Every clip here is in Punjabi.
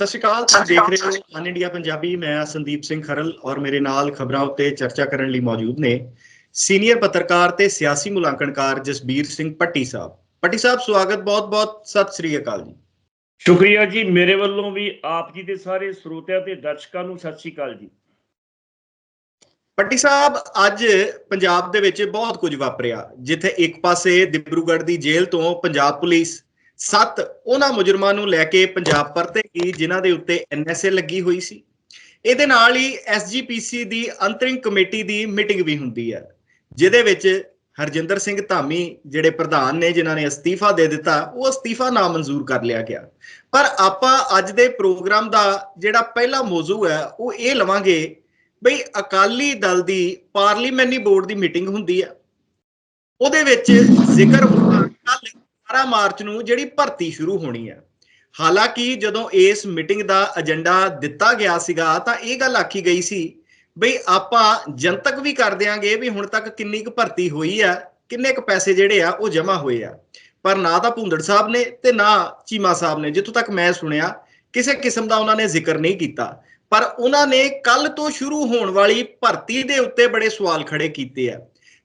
ਸਤਿ ਸ਼੍ਰੀ ਅਕਾਲ ਤੁਸੀਂ ਦੇਖ ਰਹੇ ਹੋ ਅਨ ਇੰਡੀਆ ਪੰਜਾਬੀ ਮੈਂ ਸੰਦੀਪ ਸਿੰਘ ਖਰਲ ਔਰ ਮੇਰੇ ਨਾਲ ਖਬਰਾਂ ਉੱਤੇ ਚਰਚਾ ਕਰਨ ਲਈ ਮੌਜੂਦ ਨੇ ਸੀਨੀਅਰ ਪੱਤਰਕਾਰ ਤੇ ਸਿਆਸੀ ਮੁਲਾਂਕਣਕਾਰ ਜਸਬੀਰ ਸਿੰਘ ਪੱਟੀ ਸਾਹਿਬ। ਪੱਟੀ ਸਾਹਿਬ ਸਵਾਗਤ ਬਹੁਤ-ਬਹੁਤ ਸਤਿ ਸ਼੍ਰੀ ਅਕਾਲ ਜੀ। ਸ਼ੁਕਰੀਆ ਜੀ ਮੇਰੇ ਵੱਲੋਂ ਵੀ ਆਪ ਜੀ ਦੇ ਸਾਰੇ ਸਰੋਤਿਆਂ ਤੇ ਦਰਸ਼ਕਾਂ ਨੂੰ ਸਤਿ ਸ਼੍ਰੀ ਅਕਾਲ ਜੀ। ਪੱਟੀ ਸਾਹਿਬ ਅੱਜ ਪੰਜਾਬ ਦੇ ਵਿੱਚ ਬਹੁਤ ਕੁਝ ਵਾਪਰਿਆ ਜਿੱਥੇ ਇੱਕ ਪਾਸੇ ਦਿਬਰੂਗੜ੍ਹ ਦੀ ਜੇਲ੍ਹ ਤੋਂ ਪੰਜਾਬ ਪੁਲਿਸ ਸੱਤ ਉਹਨਾਂ ਮੁਜਰਮਾਂ ਨੂੰ ਲੈ ਕੇ ਪੰਜਾਬ ਪਰਤੇ ਗਈ, ਜਿਨ੍ਹਾਂ ਦੇ ਉੱਤੇ ਐਨਐਸਏ ਲੱਗੀ ਹੋਈ ਸੀ। ਇਹਦੇ ਨਾਲ ਹੀ ਐਸਜੀਪੀਸੀ ਦੀ ਅੰਤਰਿੰਗ ਕਮੇਟੀ ਦੀ ਮੀਟਿੰਗ ਵੀ ਹੁੰਦੀ ਹੈ, ਜਿਹਦੇ ਵਿੱਚ ਹਰਜਿੰਦਰ ਸਿੰਘ ਧਾਮੀ ਜਿਹੜੇ ਪ੍ਰਧਾਨ ਨੇ, ਜਿਨ੍ਹਾਂ ਨੇ ਅਸਤੀਫਾ ਦੇ ਦਿੱਤਾ, ਉਹ ਅਸਤੀਫਾ ਨਾ ਮਨਜ਼ੂਰ ਕਰ ਲਿਆ ਗਿਆ। ਪਰ ਆਪਾਂ ਅੱਜ ਦੇ ਪ੍ਰੋਗਰਾਮ ਦਾ ਜਿਹੜਾ ਪਹਿਲਾ ਮੌਜੂ ਹੈ, ਉਹ ਇਹ ਲਵਾਂਗੇ ਬਈ ਅਕਾਲੀ ਦਲ ਦੀ ਪਾਰਲੀਮੈਂਟਰੀ ਬੋਰਡ ਦੀ ਮੀਟਿੰਗ ਹੁੰਦੀ ਹੈ। ਉਹਦੇ ਵਿੱਚ ਜ਼ਿਕਰ ਹੁੰਦਾ 18 ਮਾਰਚ ਨੂੰ ਜਿਹੜੀ ਭਰਤੀ ਸ਼ੁਰੂ ਹੋਣੀ ਹੈ ਹਾਲਾਂਕਿ ਜਦੋਂ ਇਸ ਮੀਟਿੰਗ ਦਾ ਏਜੰਡਾ ਦਿੱਤਾ ਗਿਆ ਸੀਗਾ, ਤਾਂ ਇਹ ਗੱਲ ਆਖੀ ਗਈ ਸੀ ਬਈ ਆਪਾਂ ਜਨਤਕ ਵੀ ਕਰ ਦਿਆਂਗੇ ਵੀ ਹੁਣ ਤੱਕ ਕਿੰਨੀ ਕੁ ਭਰਤੀ ਹੋਈ ਆ, ਕਿੰਨੇ ਕੁ ਪੈਸੇ ਜਿਹੜੇ ਆ ਉਹ ਜਮ੍ਹਾਂ ਹੋਏ ਆ। ਪਰ ਨਾ ਤਾਂ ਭੁੰਦੜ ਸਾਹਿਬ ਨੇ ਤੇ ਨਾ ਚੀਮਾ ਸਾਹਿਬ ਨੇ, ਜਿੱਥੋਂ ਤੱਕ ਮੈਂ ਸੁਣਿਆ, ਕਿਸੇ ਕਿਸਮ ਦਾ ਉਹਨਾਂ ਨੇ ਜ਼ਿਕਰ ਨਹੀਂ ਕੀਤਾ। ਪਰ ਉਹਨਾਂ ਨੇ ਕੱਲ ਤੋਂ ਸ਼ੁਰੂ ਹੋਣ ਵਾਲੀ ਭਰਤੀ ਦੇ ਉੱਤੇ ਬੜੇ ਸਵਾਲ ਖੜੇ ਕੀਤੇ ਆ।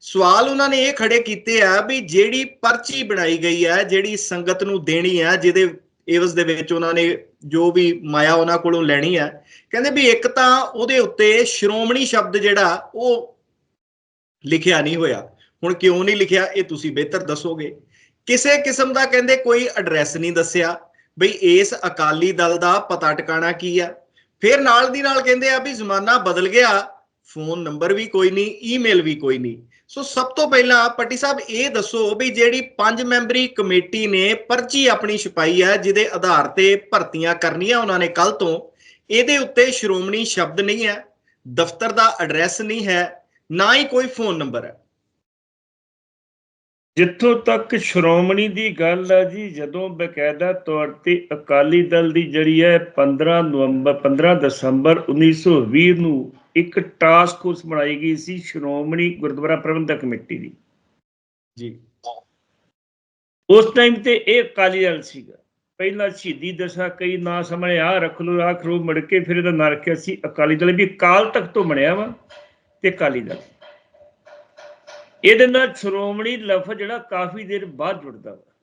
ਸਵਾਲ ਉਹਨਾਂ ਨੇ ਇਹ ਖੜੇ ਕੀਤੇ ਆ ਵੀ ਜਿਹੜੀ ਪਰਚੀ ਬਣਾਈ ਗਈ ਹੈ ਜਿਹੜੀ ਸੰਗਤ ਨੂੰ ਦੇਣੀ ਹੈ ਜਿਹਦੇ ਏਵਸ ਦੇ ਵਿੱਚ ਉਹਨਾਂ ਨੇ ਜੋ ਵੀ ਮਾਇਆ ਉਹਨਾਂ ਕੋਲੋਂ ਲੈਣੀ ਹੈ ਕਹਿੰਦੇ ਵੀ ਇੱਕ ਤਾਂ ਉਹਦੇ ਉੱਤੇ ਸ਼੍ਰੋਮਣੀ ਸ਼ਬਦ ਜਿਹੜਾ ਉਹ ਲਿਖਿਆ ਨਹੀਂ ਹੋਇਆ। ਹੁਣ ਕਿਉਂ ਨਹੀਂ ਲਿਖਿਆ? ਇਹ ਤੁਸੀਂ ਬਿਹਤਰ ਦੱਸੋਗੇ। ਕਿਸੇ ਕਿਸਮ ਦਾ ਕਹਿੰਦੇ ਕੋਈ ਐਡਰੈਸ ਨਹੀਂ ਦੱਸਿਆ ਬਈ ਇਸ ਅਕਾਲੀ ਦਲ ਦਾ ਪਤਾ ਟਿਕਾਣਾ ਕੀ ਆ। ਫਿਰ ਨਾਲ ਦੀ ਨਾਲ ਕਹਿੰਦੇ ਆ ਵੀ ਜ਼ਮਾਨਾ ਬਦਲ ਗਿਆ। ਫੋਨ ਨੰਬਰ ਵੀ ਕੋਈ ਨਹੀਂ, ਈਮੇਲ ਵੀ ਕੋਈ ਨਹੀਂ। ਸੋ ਸਭ ਤੋਂ ਪਹਿਲਾਂ ਪੱਟੀ ਸਾਹਿਬ, ਇਹ ਦੱਸੋ ਵੀ ਜਿਹੜੀ ਪੰਜ ਮੈਂਬਰੀ ਕਮੇਟੀ ਨੇ ਪਰਚੀ ਆਪਣੀ ਛਪਾਈ ਹੈ, ਜਿਹਦੇ ਆਧਾਰ ਤੇ ਭਰਤੀਆਂ ਕਰਨੀਆਂ ਉਹਨਾਂ ਨੇ ਕੱਲ ਤੋਂ, ਇਹਦੇ ਉੱਤੇ ਸ਼੍ਰੋਮਣੀ ਸ਼ਬਦ ਨਹੀਂ ਹੈ, ਦਫ਼ਤਰ ਦਾ ਐਡਰੈਸ ਨਹੀਂ ਹੈ, ਨਾ ਹੀ ਕੋਈ ਫੋਨ ਨੰਬਰ ਹੈ। ਜਿੱਥੋਂ ਤੱਕ ਸ਼੍ਰੋਮਣੀ ਦੀ ਗੱਲ ਹੈ ਜੀ, ਜਦੋਂ ਬਕਾਇਦਾ ਤੌਰ ਤੇ ਅਕਾਲੀ ਦਲ ਦੀ ਜਿਹੜੀ ਹੈ 15 ਨਵੰਬਰ 15 ਦਸੰਬਰ 1920 ਨੂੰ ਇੱਕ ਟਾਸਕ ਫੋਰਸ ਬਣਾਈ ਗਈ ਸੀ ਸ਼੍ਰੋਮਣੀ ਗੁਰਦੁਆਰਾ ਪ੍ਰਬੰਧਕ ਕਮੇਟੀ ਦੀ। ਜੀ। ਉਸ ਟਾਈਮ ਤੇ ਇਹ ਅਕਾਲੀ ਦਲ ਸੀਗਾ। ਪਹਿਲਾਂ ਸ਼ਹੀਦੀ ਦਸ਼ਾ ਕਈ ਨਾਂ ਸਾਹਮਣੇ ਆ ਰੱਖ ਲੋ ਆਖ ਲੋ ਮੜ ਕੇ ਫਿਰ ਇਹਦਾ ਨਾਂ ਰੱਖਿਆ ਸੀ ਅਕਾਲੀ ਦਲ ਵੀ ਅਕਾਲ ਤਖਤ ਤੋਂ ਬਣਿਆ ਵਾ ਤੇ ਅਕਾਲੀ ਦਲ। ਇਹਦੇ ਨਾਲ ਸ਼੍ਰੋਮਣੀ ਲਫ਼ਜ਼ ਜਿਹੜਾ ਕਾਫੀ ਦੇਰ ਬਾਅਦ ਜੁੜਦਾ ਵਾ।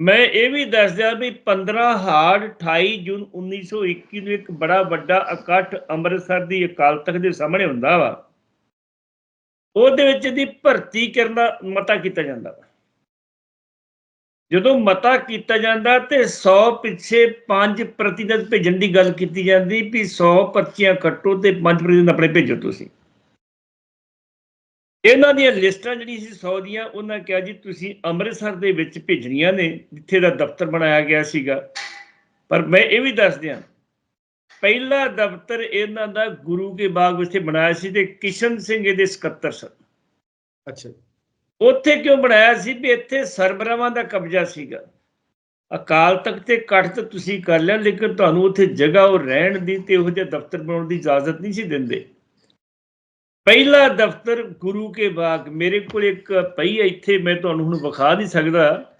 ਮੈਂ ਇਹ ਵੀ ਦੱਸ ਦਿਆਂ ਵੀ 15 ਹਾੜ 28 ਜੂਨ 1921 ਨੂੰ ਇੱਕ ਬੜਾ ਵੱਡਾ ਇਕੱਠ ਅੰਮ੍ਰਿਤਸਰ ਦੀ ਅਕਾਲ ਤਖਤ ਦੇ ਸਾਹਮਣੇ ਹੁੰਦਾ ਵਾ। ਉਹਦੇ ਵਿੱਚ ਦੀ ਭਰਤੀ ਕਰਨ ਦਾ ਮਤਾ ਕੀਤਾ ਜਾਂਦਾ ਵਾ। ਜਦੋਂ ਮਤਾ ਕੀਤਾ ਜਾਂਦਾ ਤੇ 100 ਪਿੱਛੇ 5 ਪ੍ਰਤੀਨਿਧ ਭੇਜਣ ਦੀ ਗੱਲ ਕੀਤੀ ਜਾਂਦੀ ਵੀ 100 ਪਰਚੀਆਂ ਕੱਟੋ ਤੇ 5 ਪ੍ਰਤੀਨਿਧ ਆਪਣੇ ਭੇਜੋ ਤੁਸੀਂ। ਇਹਨਾਂ ਦੀਆਂ ਲਿਸਟਾਂ ਜਿਹੜੀ ਸੀ 100 ਦੀਆਂ ਉਹਨਾਂ ਕਿਹਾ ਜੀ ਤੁਸੀਂ ਅੰਮ੍ਰਿਤਸਰ ਦੇ ਵਿੱਚ ਭੇਜਣੀਆਂ ਨੇ ਜਿੱਥੇ ਦਾ ਦਫ਼ਤਰ ਬਣਾਇਆ ਗਿਆ ਸੀਗਾ। ਪਰ ਮੈਂ ਇਹ ਵੀ ਦੱਸ ਦਿਆਂ ਪਹਿਲਾ ਦਫ਼ਤਰ ਇਹਨਾਂ ਦਾ ਗੁਰੂ ਕੇ ਬਾਗ ਵਿੱਚ ਬਣਾਇਆ ਸੀ ਤੇ ਕਿਸ਼ਨ ਸਿੰਘ ਇਹਦੇ ਸਕੱਤਰ ਸਨ। ਅੱਛਾ। ਉੱਥੇ ਕਿਉਂ ਬਣਾਇਆ ਸੀ? ਵੀ ਇੱਥੇ ਸਰਬਰਾਵਾਂ ਦਾ ਕਬਜ਼ਾ ਸੀਗਾ। ਅਕਾਲ ਤਖਤ ਤੇ ਕੱਟ ਤਾਂ ਤੁਸੀਂ ਕਰ ਲਿਆ ਲੇਕਿਨ ਤੁਹਾਨੂੰ ਉੱਥੇ ਜਗ੍ਹਾ ਉਹ ਰਹਿਣ ਦੀ ਤੇ ਉਹੋ ਜਿਹਾ ਦਫ਼ਤਰ ਬਣਾਉਣ ਦੀ ਇਜਾਜ਼ਤ ਨਹੀਂ ਸੀ ਦਿੰਦੇ। ਪਹਿਲਾ ਦਫ਼ਤਰ ਗੁਰੂ ਕੇ ਬਾਗ। ਮੇਰੇ ਕੋਲ ਇੱਕ ਪਈ ਹੈ ਇੱਥੇ, ਮੈਂ ਤੁਹਾਨੂੰ ਹੁਣ ਵਿਖਾ ਨਹੀਂ ਸਕਦਾ।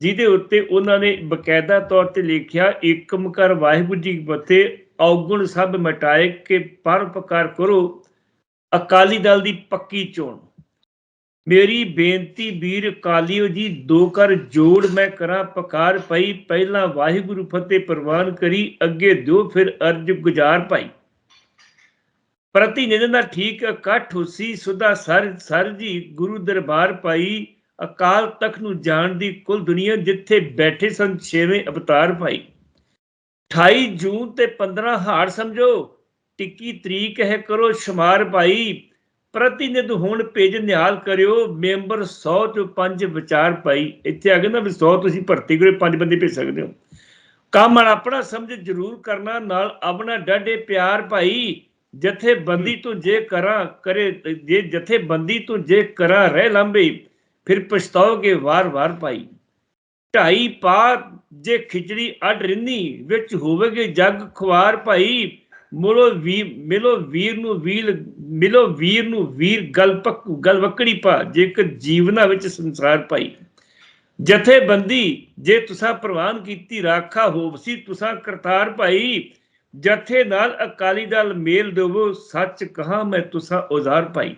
ਜਿਹਦੇ ਉੱਤੇ ਉਹਨਾਂ ਨੇ ਬਕਾਇਦਾ ਤੌਰ ਤੇ ਲਿਖਿਆ ਏਕਮਕਾਰ ਵਾਹਿਗੁਰੂ ਜੀ ਕੀ ਫਤਿਹ, ਔਗੁਣ ਸਭ ਮਿਟਾਏ ਕੇ ਪਰਉਪਕਾਰ ਕਰੋ, ਅਕਾਲੀ ਦਲ ਦੀ ਪੱਕੀ ਚੋਣ। ਮੇਰੀ ਬੇਨਤੀ ਵੀਰ ਕਾਲੀਓ ਜੀ, ਦੋ ਕਰ ਜੋੜ ਮੈਂ ਕਰਾਂ ਪਕਾਰ ਪਈ ਪਹਿਲਾਂ ਵਾਹਿਗੁਰੂ ਫਤਿਹ ਪ੍ਰਵਾਨ ਕਰੀ, ਅੱਗੇ ਦਿਓ, ਫਿਰ ਅਰਜ ਗੁਜ਼ਾਰ ਭਾਈ। ਪ੍ਰਤੀਨਿਧ ਦਾ ਠੀਕ ਇਕੱਠ ਹੋਸੀ, ਸੁਦਾ ਸਰ ਸਰ ਜੀ ਗੁਰੂ ਦਰਬਾਰ ਪਾਈ, ਅਕਾਲ ਤਖਤ ਨੂੰ ਜਾਣ ਦੀ ਕੁੱਲ ਦੁਨੀਆ ਜਿੱਥੇ ਬੈਠੇ ਸਨ ਛੇਵੇਂ ਅਵਤਾਰ ਭਾਈ। 28 ਜੂਨ ਤੇ 15 ਹਾੜ ਸਮਝੋ, ਟਿੱਕੀ ਤਰੀਕ ਹੈ ਕਰੋ ਸ਼ੁਮਾਰ ਭਾਈ, ਪ੍ਰਤੀਨਿਧ ਹੁਣ ਭੇਜ ਨਿਹਾਲ ਕਰਿਓ, ਮੈਂਬਰ 100 ਤੋਂ 5 ਵਿਚਾਰ ਪਾਈ ਇੱਥੇ ਆ ਗਿਆ ਨਾ ਵੀ 100 ਤੁਸੀਂ ਭਰਤੀ ਕਰੋ 5 ਬੰਦੇ ਭੇਜ ਸਕਦੇ ਹੋ। ਕੰਮ ਆਪਣਾ ਸਮਝ ਜ਼ਰੂਰ ਕਰਨਾ, ਨਾਲ ਆਪਣਾ ਡਾਢੇ ਪਿਆਰ ਭਾਈ ਜਥੇਬੰਦੀ ਤੋਂ ਜੇ ਕਰਾਂ ਕਰੇ, ਜੇ ਜਥੇਬੰਦੀ ਤੋਂ ਜੇ ਕਰਾਂ ਰਹਿ ਲੰਬੇ ਫਿਰ ਪਛਤਾਓਗੇ ਵਾਰ-ਵਾਰ ਭਾਈ। ਢਾਈ ਪਾ ਜੇ ਖਿਚੜੀ ਅੱਡ ਰਿੰਨੀ, ਵਿੱਚ ਹੋਵੇਗੇ ਜਗ ਖੁਆਰ ਭਾਈ। ਮਿਲੋ ਵੀ ਮਿਲੋ ਵੀਰ ਨੂੰ ਵੀਰ ਮਿਲੋ ਵੀਰ ਨੂੰ ਵੀਰ ਗਲ ਗਲਪਕ ਗਲਵਕੜੀ ਪਾ, ਜੇਕਰ ਜੀਵਨਾ ਵਿੱਚ ਸੰਸਾਰ ਭਾਈ। ਜਥੇਬੰਦੀ, ਜੇ ਤੁਸਾਂ ਪ੍ਰਵਾਨ ਕੀਤੀ ਰਾਖਾ ਹੋਵਸੀ, ਤੁਸਾਂ ਕਰਤਾਰ ਭਾਈ ਜਥੇ ਨਾਲ ਅਕਾਲੀ ਦਲ ਮੇਲ ਦੇਵੋ, ਸੱਚ ਕਹਾ ਮੈਂ ਤੁਸਾਂ ਔਜ਼ਾਰ ਭਾਈ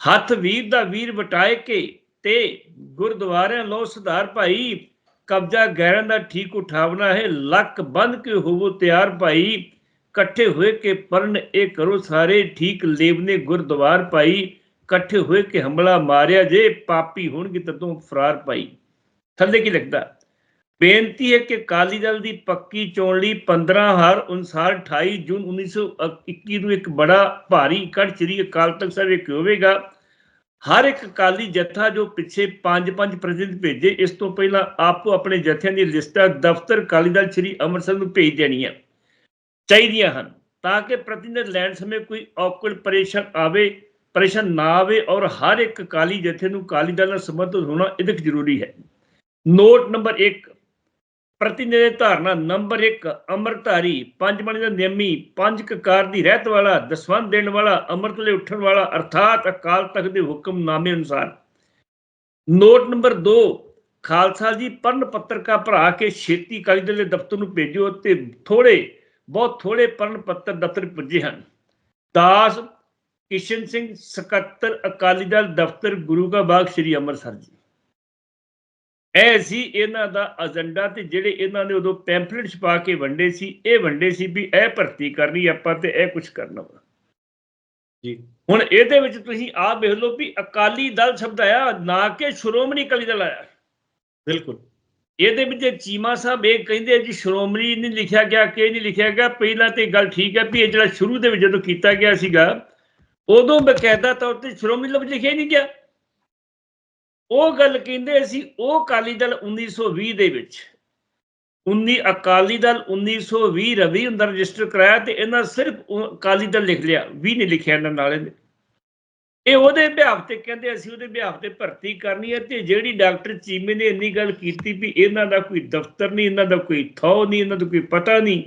ਹੱਥ ਵੀਰ ਦਾ ਵੀਰ ਵਟਾਏ ਕੇ ਤੇ ਗੁਰਦੁਆਰਿਆਂ ਲੋ ਸੁਧਾਰ ਭਾਈ ਕਬਜ਼ਾ ਗੈਰਾਂ ਦਾ ਠੀਕ ਉਠਾਵਣਾ ਹੈ, ਲੱਕ ਬੰਦ ਕੇ ਹੋਵੋ ਤਿਆਰ ਭਾਈ ਇਕੱਠੇ ਹੋਏ ਕੇ ਪਰਨ ਇਹ ਕਰੋ ਸਾਰੇ, ਠੀਕ ਲੇਵਨੇ ਗੁਰਦੁਆਰ ਭਾਈ ਇਕੱਠੇ ਹੋਏ ਕੇ ਹਮਲਾ ਮਾਰਿਆ ਜੇ, ਪਾਪੀ ਹੋਣਗੇ ਤਦੋਂ ਫਰਾਰ ਭਾਈ ਥੱਲੇ ਕੀ ਲੱਗਦਾ ਬੇਨਤੀ ਹੈ ਕਿ ਕਾਲੀ ਦਲ ਦੀ ਪੱਕੀ ਚੋਣ ਲਈ 15 ਹਰ ਅਨੁਸਾਰ 28 ਜੂਨ 1921 ਨੂੰ ਇੱਕ ਬੜਾ ਭਾਰੀ ਇਕੱਠ ਸ੍ਰੀ ਅਕਾਲ ਤਖਤ ਸਾਹਿਬ ਵਿੱਚ ਹੋਵੇਗਾ। ਹਰ ਇੱਕ ਅਕਾਲੀ ਜਥਾ ਜੋ ਪਿੱਛੇ ਪੰਜ ਪੰਜ ਪ੍ਰਤੀਨਿਧ ਭੇਜੇ, ਇਸ ਤੋਂ ਪਹਿਲਾਂ ਆਪੋ ਆਪਣੇ ਜਥਿਆਂ ਦੀ ਲਿਸਟਾਂ ਦਫ਼ਤਰ ਅਕਾਲੀ ਦਲ ਸ੍ਰੀ ਅੰਮ੍ਰਿਤਸਰ ਨੂੰ ਭੇਜ ਦੇਣੀਆਂ ਚਾਹੀਦੀਆਂ ਹਨ ਤਾਂ ਕਿ ਪ੍ਰਤੀਨਿਧ ਲੈਣ ਸਮੇਂ ਕੋਈ ਔਕੜ ਪਰੇਸ਼ਾਨ ਆਵੇ, ਪਰੇਸ਼ਾਨ ਨਾ ਆਵੇ ਔਰ ਹਰ ਇੱਕ ਅਕਾਲੀ ਜਥੇ ਨੂੰ ਅਕਾਲੀ ਦਲ ਨਾਲ ਸੰਬੰਧਿਤ ਹੋਣਾ ਇਹਦੇ ਜ਼ਰੂਰੀ ਹੈ। ਨੋਟ ਨੰਬਰ 1 ਪ੍ਰਤੀਨਿਧ ਧਾਰਨਾ ਨੰਬਰ 1 ਅੰਮ੍ਰਿਤਧਾਰੀ, ਪੰਜ ਬਾਣੀ ਦਾ ਨਿਯਮੀ, ਪੰਜ ਕਕਾਰ ਦੀ ਰਹਿਤ ਵਾਲਾ ਦਸਵੰਦ ਦੇਣ ਵਾਲਾ, ਅੰਮ੍ਰਿਤ ਲਈ ਉੱਠਣ ਵਾਲਾ, ਅਰਥਾਤ ਅਕਾਲ ਤਖਤ ਦੇ ਹੁਕਮਨਾਮੇ ਅਨੁਸਾਰ। ਨੋਟ ਨੰਬਰ 2 ਖਾਲਸਾ ਜੀ ਪਰਨ ਪੱਤਰਕਾ ਭਰਾ ਕੇ ਛੇਤੀ ਅਕਾਲੀ ਦਲ ਦੇ ਦਫ਼ਤਰ ਨੂੰ ਭੇਜੋ ਤੇ ਥੋੜੇ ਬਹੁਤ ਥੋੜੇ ਪਰਨ ਪੱਤਰ ਦਫ਼ਤਰ ਪੁੱਜੇ ਹਨ। ਦਾਸ ਕਿਸ਼ਨ ਸਿੰਘ ਸਕੱਤਰ ਅਕਾਲੀ ਦਲ ਦਫ਼ਤਰ ਗੁਰੂ ਕਾ ਬਾਗ, ਸ੍ਰੀ ਅੰਮ੍ਰਿਤਸਰ ਜੀ। ਇਹ ਸੀ ਇਹਨਾਂ ਦਾ ਏਜੰਡਾ ਤੇ ਜਿਹੜੇ ਇਹਨਾਂ ਨੇ ਉਦੋਂ ਪੈਂਫਲੇਟ ਛਪਾ ਕੇ ਵੰਡੇ ਸੀ ਇਹ ਵੰਡੇ ਸੀ ਵੀ ਇਹ ਭਰਤੀ ਕਰਨੀ ਆਪਾਂ ਤੇ ਇਹ ਕੁਝ ਕਰਨਾ ਵਾ। ਜੀ। ਹੁਣ ਇਹਦੇ ਵਿੱਚ ਤੁਸੀਂ ਆਹ ਵੇਖ ਲਓ ਵੀ ਅਕਾਲੀ ਦਲ ਸ਼ਬਦ ਆਇਆ ਨਾ ਕਿ ਸ਼੍ਰੋਮਣੀ ਅਕਾਲੀ ਦਲ ਆਇਆ। ਬਿਲਕੁਲ। ਇਹਦੇ ਵਿੱਚ ਚੀਮਾ ਸਾਹਿਬ ਇਹ ਕਹਿੰਦੇ ਜੀ ਸ਼੍ਰੋਮਣੀ ਨਹੀਂ ਲਿਖਿਆ ਗਿਆ ਕਿ ਨਹੀਂ ਲਿਖਿਆ ਗਿਆ ਪਹਿਲਾਂ ਤੇ ਗੱਲ ਠੀਕ ਹੈ ਵੀ ਇਹ ਜਿਹੜਾ ਸ਼ੁਰੂ ਦੇ ਵਿੱਚ ਜਦੋਂ ਕੀਤਾ ਗਿਆ ਸੀਗਾ ਉਦੋਂ ਬਕਾਇਦਾ ਤੌਰ ਤੇ ਸ਼੍ਰੋਮਣੀ ਲਫ਼ਜ਼ ਲਿਖਿਆ ਨਹੀਂ ਗਿਆ। ਉਹ ਗੱਲ ਕਹਿੰਦੇ ਅਸੀਂ ਉਹ ਅਕਾਲੀ ਦਲ 1920 ਦੇ ਵਿੱਚ 19 ਅਕਾਲੀ ਦਲ 1920 ਰਵੀ ਹੁੰਦਾ ਰਜਿਸਟਰ ਕਰਾਇਆ ਤੇ ਇਹਨਾਂ ਸਿਰਫ ਅਕਾਲੀ ਦਲ ਲਿਖ ਲਿਆ ਵੀ ਨਹੀਂ ਲਿਖਿਆ ਇਹਨਾਂ ਨਾਲ ਇਹਦੇ ਇਹ ਉਹਦੇ ਵਿਆਹ ਤੇ ਕਹਿੰਦੇ ਅਸੀਂ ਉਹਦੇ ਵਿਆਹ ਤੇ ਭਰਤੀ ਕਰਨੀ ਹੈ ਤੇ ਜਿਹੜੀ ਡਾਕਟਰ ਚੀਮੇ ਨੇ ਇੰਨੀ ਗੱਲ ਕੀਤੀ ਵੀ ਇਹਨਾਂ ਦਾ ਕੋਈ ਦਫ਼ਤਰ ਨਹੀਂ, ਇਹਨਾਂ ਦਾ ਕੋਈ ਥੋ ਨਹੀਂ, ਇਹਨਾਂ ਦਾ ਕੋਈ ਪਤਾ ਨਹੀਂ,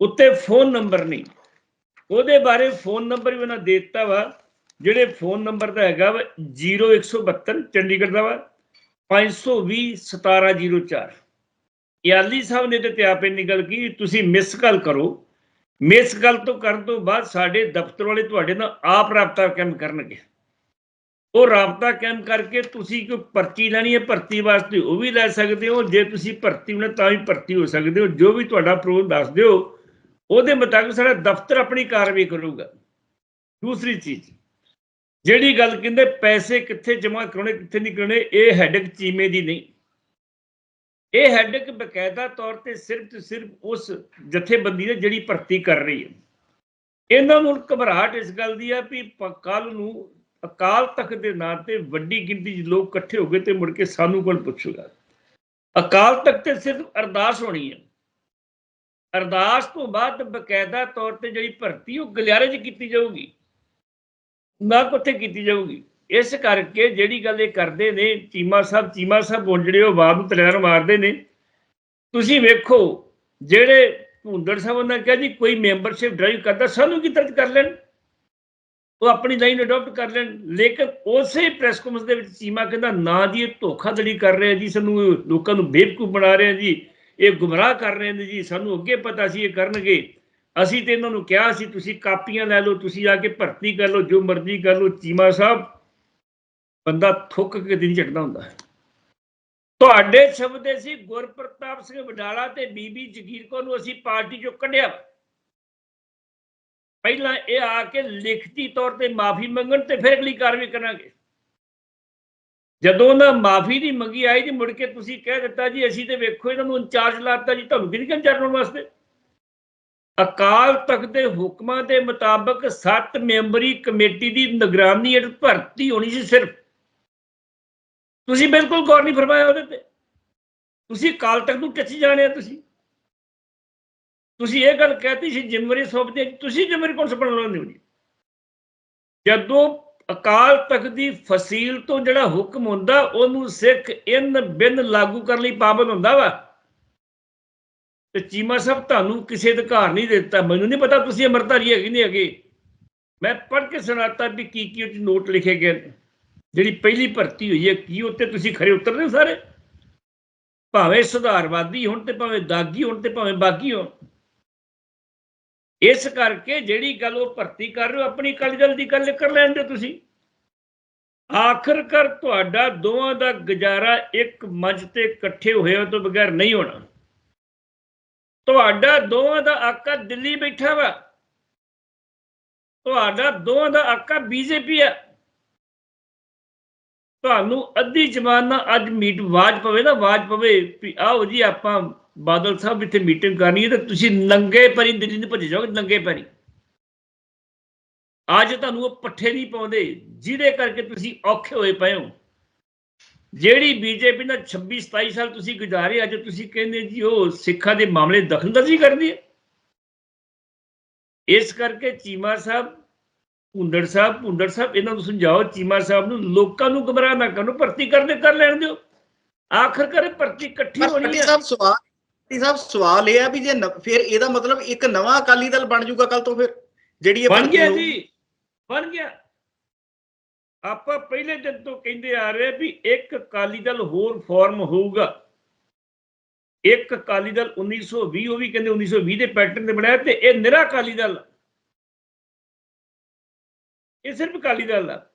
ਉੱਤੇ ਫੋਨ ਨੰਬਰ ਨਹੀਂ। ਉਹਦੇ ਬਾਰੇ ਫੋਨ ਨੰਬਰ ਵੀ ਉਹਨਾਂ ਦੇ ਦਿੱਤਾ ਵਾ। ਜਿਹੜੇ ਫੋਨ ਨੰਬਰ ਦਾ ਹੈਗਾ ਵਾ 0172 ਚੰਡੀਗੜ੍ਹ ਦਾ ਵਾ 520 1704 ਯਾਲੀ ਸਾਹਿਬ ਨੇ ਤੇ ਆਪੇ ਨਿਕਲ ਕੀ ਤੁਸੀਂ ਮਿਸ ਕਾਲ ਕਰੋ। ਮਿਸ ਕਾਲ ਤੋਂ ਕਰਨ ਤੋਂ ਬਾਅਦ ਸਾਡੇ ਦਫ਼ਤਰ ਵਾਲੇ ਤੁਹਾਡੇ ਨਾਲ ਆਪ ਰਾਬਤਾ ਕਾਇਮ ਕਰਨਗੇ। ਉਹ ਰਾਬਤਾ ਕਾਇਮ ਕਰਕੇ ਤੁਸੀਂ ਕੋਈ ਪਰਚੀ ਲੈਣੀ ਹੈ, ਭਰਤੀ ਵਾਸਤੇ ਉਹ ਵੀ ਲੈ ਸਕਦੇ ਹੋ। ਜੇ ਤੁਸੀਂ ਭਰਤੀ ਹੋਣਾ ਤਾਂ ਵੀ ਭਰਤੀ ਹੋ ਸਕਦੇ ਹੋ। ਜੋ ਵੀ ਤੁਹਾਡਾ ਪ੍ਰੋਗਰਾਮ ਦੱਸ ਦਿਓ, ਉਹਦੇ ਮੁਤਾਬਕ ਸਾਡਾ ਦਫ਼ਤਰ ਆਪਣੀ ਕਾਰਵਾਈ ਕਰੂਗਾ। ਦੂਸਰੀ ਚੀਜ਼ ਜਿਹੜੀ ਗੱਲ ਕਹਿੰਦੇ ਪੈਸੇ ਕਿੱਥੇ ਜਮ੍ਹਾਂ ਕਰਾਉਣੇ, ਕਿੱਥੇ ਨਹੀਂ ਕਰਾਉਣੇ, ਇਹ ਹੈਡਕ ਚੀਮੇ ਦੀ ਨਹੀਂ। ਇਹ ਹੈਡਕ ਬਕਾਇਦਾ ਤੌਰ ਤੇ ਸਿਰਫ ਤੇ ਸਿਰਫ ਉਸ ਜਥੇਬੰਦੀ ਨੇ ਜਿਹੜੀ ਭਰਤੀ ਕਰ ਰਹੀ ਹੈ। ਇਹਨਾਂ ਨੂੰ ਘਬਰਾਹਟ ਇਸ ਗੱਲ ਦੀ ਆ ਵੀ ਕੱਲ ਨੂੰ ਅਕਾਲ ਤਖਤ ਦੇ ਨਾਂ ਤੇ ਵੱਡੀ ਗਿਣਤੀ 'ਚ ਲੋਕ ਇਕੱਠੇ ਹੋ ਗਏ ਤੇ ਮੁੜ ਕੇ ਸਾਨੂੰ ਕੌਣ ਪੁੱਛੂਗਾ? ਅਕਾਲ ਤਖਤ ਤੇ ਸਿਰਫ ਅਰਦਾਸ ਹੋਣੀ ਹੈ। ਅਰਦਾਸ ਤੋਂ ਬਾਅਦ ਬਕਾਇਦਾ ਤੌਰ ਤੇ ਜਿਹੜੀ ਭਰਤੀ, ਉਹ ਗਲਿਆਰੇ 'ਚ ਕੀਤੀ ਜਾਊਗੀ। ਨਾ ਕਿੱਥੇ ਕੀਤੀ ਜਾਊਗੀ। ਇਸ ਕਰਕੇ ਜਿਹੜੀ ਗੱਲ ਇਹ ਕਰਦੇ ਨੇ, ਚੀਮਾ ਸਾਹਿਬ ਚੀਮਾ ਸਾਹਿਬ ਹੁਣ ਜਿਹੜੇ ਉਹ ਬਾਬ ਨੂੰ ਤਲੇਰ ਮਾਰਦੇ ਨੇ। ਤੁਸੀਂ ਵੇਖੋ, ਜਿਹੜੇ ਭੁੰਦੜ ਸਾਹਿਬ ਉਹਨਾਂ ਕਿਹਾ ਜੀ, ਕੋਈ ਮੈਂਬਰਸ਼ਿਪ ਡਰਾਈਵ ਕਰਦਾ, ਸਾਨੂੰ ਕੀ ਦਰਜ ਕਰ ਲੈਣ? ਉਹ ਆਪਣੀ ਲਾਈਨ ਅਡਾਪਟ ਕਰ ਲੈਣ। ਲੇਕਿਨ ਉਸੇ ਪ੍ਰੈਸ ਕਾਨਫਰੰਸ ਦੇ ਵਿੱਚ ਚੀਮਾ ਕਹਿੰਦਾ, ਨਾ ਜੀ, ਇਹ ਧੋਖਾਧੜੀ ਕਰ ਰਿਹਾ ਜੀ, ਸਾਨੂੰ ਲੋਕਾਂ ਨੂੰ ਬੇਵਕੂਫ ਬਣਾ ਰਿਹਾ ਜੀ, ਇਹ ਗੁੰਮਰਾਹ ਕਰ ਰਹੇ ਨੇ ਜੀ, ਸਾਨੂੰ ਅੱਗੇ ਪਤਾ ਸੀ ਇਹ ਕਰਨਗੇ। ਅਸੀਂ ਤੇ ਇਹਨਾਂ ਨੂੰ ਕਿਹਾ ਸੀ, ਤੁਸੀਂ ਕਾਪੀਆਂ ਲੈ ਲਓ, ਤੁਸੀਂ ਆ ਕੇ ਭਰਤੀ ਕਰ ਲਓ, ਜੋ ਮਰਜ਼ੀ ਕਰ ਲਓ, ਚੀਮਾ ਸਾਹਿਬ, ਬੰਦਾ ਥੁੱਕ ਕੇ ਦਿਨ ਚੱਕਦਾ ਹੁੰਦਾ ਹੈ। ਤੁਹਾਡੇ ਸ਼ਬਦ ਸੀ, ਗੁਰਪ੍ਰਤਾਪ ਸਿੰਘ ਵਡਾਲਾ ਤੇ ਬੀਬੀ ਜਗੀਰ ਕੌਰ ਨੂੰ ਅਸੀਂ ਪਾਰਟੀ ਚੋਂ ਕੱਢਿਆ। ਪਹਿਲਾਂ ਇਹ ਆ ਕੇ ਲਿਖਤੀ ਤੌਰ ਤੇ ਮਾਫੀ ਮੰਗਣ ਤੇ ਫਿਰ ਅਗਲੀ ਕਾਰਵਾਈ ਕਰਾਂਗੇ। ਜਦੋਂ ਉਹਨਾਂ ਮਾਫੀ ਦੀ ਮੰਗੀ ਆਈ ਜੀ ਮੁੜ ਕੇ ਤੁਸੀਂ ਕਹਿ ਦਿੱਤਾ ਜੀ, ਅਸੀਂ ਤੇ ਵੇਖੋ ਇਹਨਾਂ ਨੂੰ ਇੰਚਾਰਜ ਲਾਤਾ ਜੀ, ਤੁਹਾਨੂੰ ਕਿਹਦੀ ਕੰਚਾਰਨ ਵਾਸਤੇ? ਅਕਾਲ ਤਖਤ ਦੇ ਹੁਕਮਾਂ ਦੇ ਮੁਤਾਬਕ 7 ਮੈਂਬਰੀ ਕਮੇਟੀ ਦੀ ਨਿਗਰਾਨੀ ਹੇਠ ਭਰਤੀ ਹੋਣੀ ਸੀ ਸਿਰਫ। ਤੁਸੀਂ ਬਿਲਕੁਲ ਗੌਰ ਨਹੀਂ ਫਰਮਾਇਆ ਉਹਦੇ ਤੇ। ਤੁਸੀਂ ਅਕਾਲ ਤਖਤ ਨੂੰ ਕਿੱਥੇ ਜਾਣਿਆ ਤੁਸੀਂ? ਤੁਸੀਂ ਇਹ ਗੱਲ ਕਹਿਤੀ ਸੀ ਜ਼ਿੰਮੇਵਾਰੀ ਸੌਂਪਦੇ ਤੁਸੀਂ ਜ਼ਿੰਮੇਵਾਰੀ ਕੌਣ ਸੰਭਾਲਣ ਵਾਲੇ ਹੋ ਜਦੋਂ ਅਕਾਲ ਤਖਤ ਦੀ ਫਸੀਲ ਤੋਂ ਜਿਹੜਾ ਹੁਕਮ ਹੁੰਦਾ, ਉਹਨੂੰ ਸਿੱਖ ਇਨ ਬਿਨ ਲਾਗੂ ਕਰਨ ਲਈ ਪਾਬੰਦ ਹੁੰਦਾ ਵਾ। ਤੇ ਚੀਮਾ ਸਾਹਿਬ ਤੁਹਾਨੂੰ ਕਿਸੇ ਅਧਿਕਾਰ ਨਹੀਂ ਦਿੱਤਾ। ਮੈਨੂੰ ਨਹੀਂ ਪਤਾ ਤੁਸੀਂ ਅਮਰਤਾਰੀ ਹੈਗੇ ਨਹੀਂ ਹੈਗੇ। ਮੈਂ ਪੜ੍ਹ ਕੇ ਸੁਣਾਤਾ ਵੀ ਕੀ ਕੀ ਉਹ 'ਚ ਨੋਟ ਲਿਖੇ ਗਏ ਨੇ। ਜਿਹੜੀ ਪਹਿਲੀ ਭਰਤੀ ਹੋਈ ਹੈ, ਕੀ ਉੱਤੇ ਤੁਸੀਂ ਖਰੇ ਉਤਰਦੇ ਹੋ ਸਾਰੇ? ਭਾਵੇਂ ਸੁਧਾਰਵਾਦੀ ਹੋਣ ਤੇ ਭਾਵੇਂ ਦਾਗੀ ਹੋਣ ਤੇ ਭਾਵੇਂ ਬਾਗੀ ਹੋਣ। ਇਸ ਕਰਕੇ ਜਿਹੜੀ ਗੱਲ ਉਹ ਭਰਤੀ ਕਰ ਰਹੇ ਹੋ, ਆਪਣੀ ਅਕਾਲੀ ਦਲ ਦੀ ਗੱਲ ਕਰ ਲੈਣ ਦਿਓ ਤੁਸੀਂ। ਆਖਰਕਾਰ ਤੁਹਾਡਾ ਦੋਵਾਂ ਦਾ ਗੁਜ਼ਾਰਾ ਇੱਕ ਮੰਚ ਤੇ ਇਕੱਠੇ ਹੋਏ ਤੋਂ ਬਗੈਰ ਨਹੀਂ ਹੋਣਾ। ਤੁਹਾਡਾ ਦੋਵਾਂ ਦਾ ਆਕਾ ਦਿੱਲੀ ਬੈਠਾ ਵਾ। ਤੁਹਾਡਾ ਦੋਵਾਂ ਦਾ ਆਕਾ ਬੀਜੇਪੀ ਆ। ਤੁਹਾਨੂੰ ਅੱਧੀ ਜ਼ਮਾਨ ਨਾਲ ਅੱਜ ਮੀਟ ਵਾਜ ਪਵੇ ਨਾ, ਆਵਾਜ਼ ਪਵੇ ਵੀ ਆਓ ਜੀ, ਆਪਾਂ ਬਾਦਲ ਸਾਹਿਬ ਇੱਥੇ ਮੀਟਿੰਗ ਕਰਨੀ ਹੈ ਤੇ ਤੁਸੀਂ ਨੰਗੇ ਪੈਰੀ ਦਿੱਲੀ ਨੂੰ ਭੱਜ ਜਾਓਗੇ, ਨੰਗੇ ਪੈਰੀ। ਅੱਜ ਤੁਹਾਨੂੰ ਉਹ ਪੱਠੇ ਨਹੀਂ ਪਾਉਂਦੇ, ਜਿਹਦੇ ਕਰਕੇ ਤੁਸੀਂ ਔਖੇ ਹੋਏ ਪਏ ਹੋ। ਜਿਹੜੀ ਬੀਜੇਪੀ ਨਾਲ 26 27 ਸਾਲ ਤੁਸੀਂ ਗੁਜ਼ਾਰੇ ਅੱਜ ਤੁਸੀਂ ਕਹਿੰਦੇ ਜੀ ਉਹ ਸਿੱਖਾਂ ਦੇ ਮਾਮਲੇ ਦਖਲਅੰਦਾਜ਼ੀ ਕਰਦੀ ਹੈ। ਇਸ ਕਰਕੇ ਚੀਮਾ ਸਾਹਿਬ ਭੁੰਡਰ ਸਾਹਿਬ ਭੁੰਡਰ ਸਾਹਿਬ ਇਹਨਾਂ ਨੂੰ ਸਮਝਾਓ ਚੀਮਾ ਸਾਹਿਬ ਨੂੰ ਲੋਕਾਂ ਨੂੰ ਗੁੰਮਰਾਹ ਨਾ ਕਰੋ ਭਰਤੀ ਕਰਦੇ ਕਰ ਲੈਣ ਦਿਓ। ਆਖਰਕਾਰ ਭਰਤੀ ਇਕੱਠੀ ਹੋਣੀ ਹੈ। ਸਾਹਿਬ ਸਵਾਲ ਪੱਟੀ ਸਾਹਿਬ ਸਵਾਲ ਇਹ ਆ ਵੀ ਜੇ ਫਿਰ ਇਹਦਾ ਮਤਲਬ ਇੱਕ ਨਵਾਂ ਅਕਾਲੀ ਦਲ ਬਣ ਜਾਊਗਾ ਕੱਲ ਤੋਂ ਫਿਰ ਜਿਹੜੀ ਇਹ ਬਣ ਗਿਆ। ਜੀ। ਬਣ ਗਿਆ। ਆਪਾਂ ਪਹਿਲੇ ਦਿਨ ਤੋਂ ਕਹਿੰਦੇ ਆ ਰਹੇ ਵੀ ਇੱਕ ਅਕਾਲੀ ਦਲ ਹੋਰ ਫਾਰਮ ਹੋਊਗਾ। ਇੱਕ ਅਕਾਲੀ ਦਲ 1920 ਉਹ ਵੀ ਕਹਿੰਦੇ 1920 ਦੇ ਪੈਟਰਨ ਤੇ ਬਣਾਇਆ ਤੇ ਇਹ ਨਿਰਾ ਅਕਾਲੀ ਦਲ ਇਹ ਸਿਰਫ ਅਕਾਲੀ ਦਲ ਆ।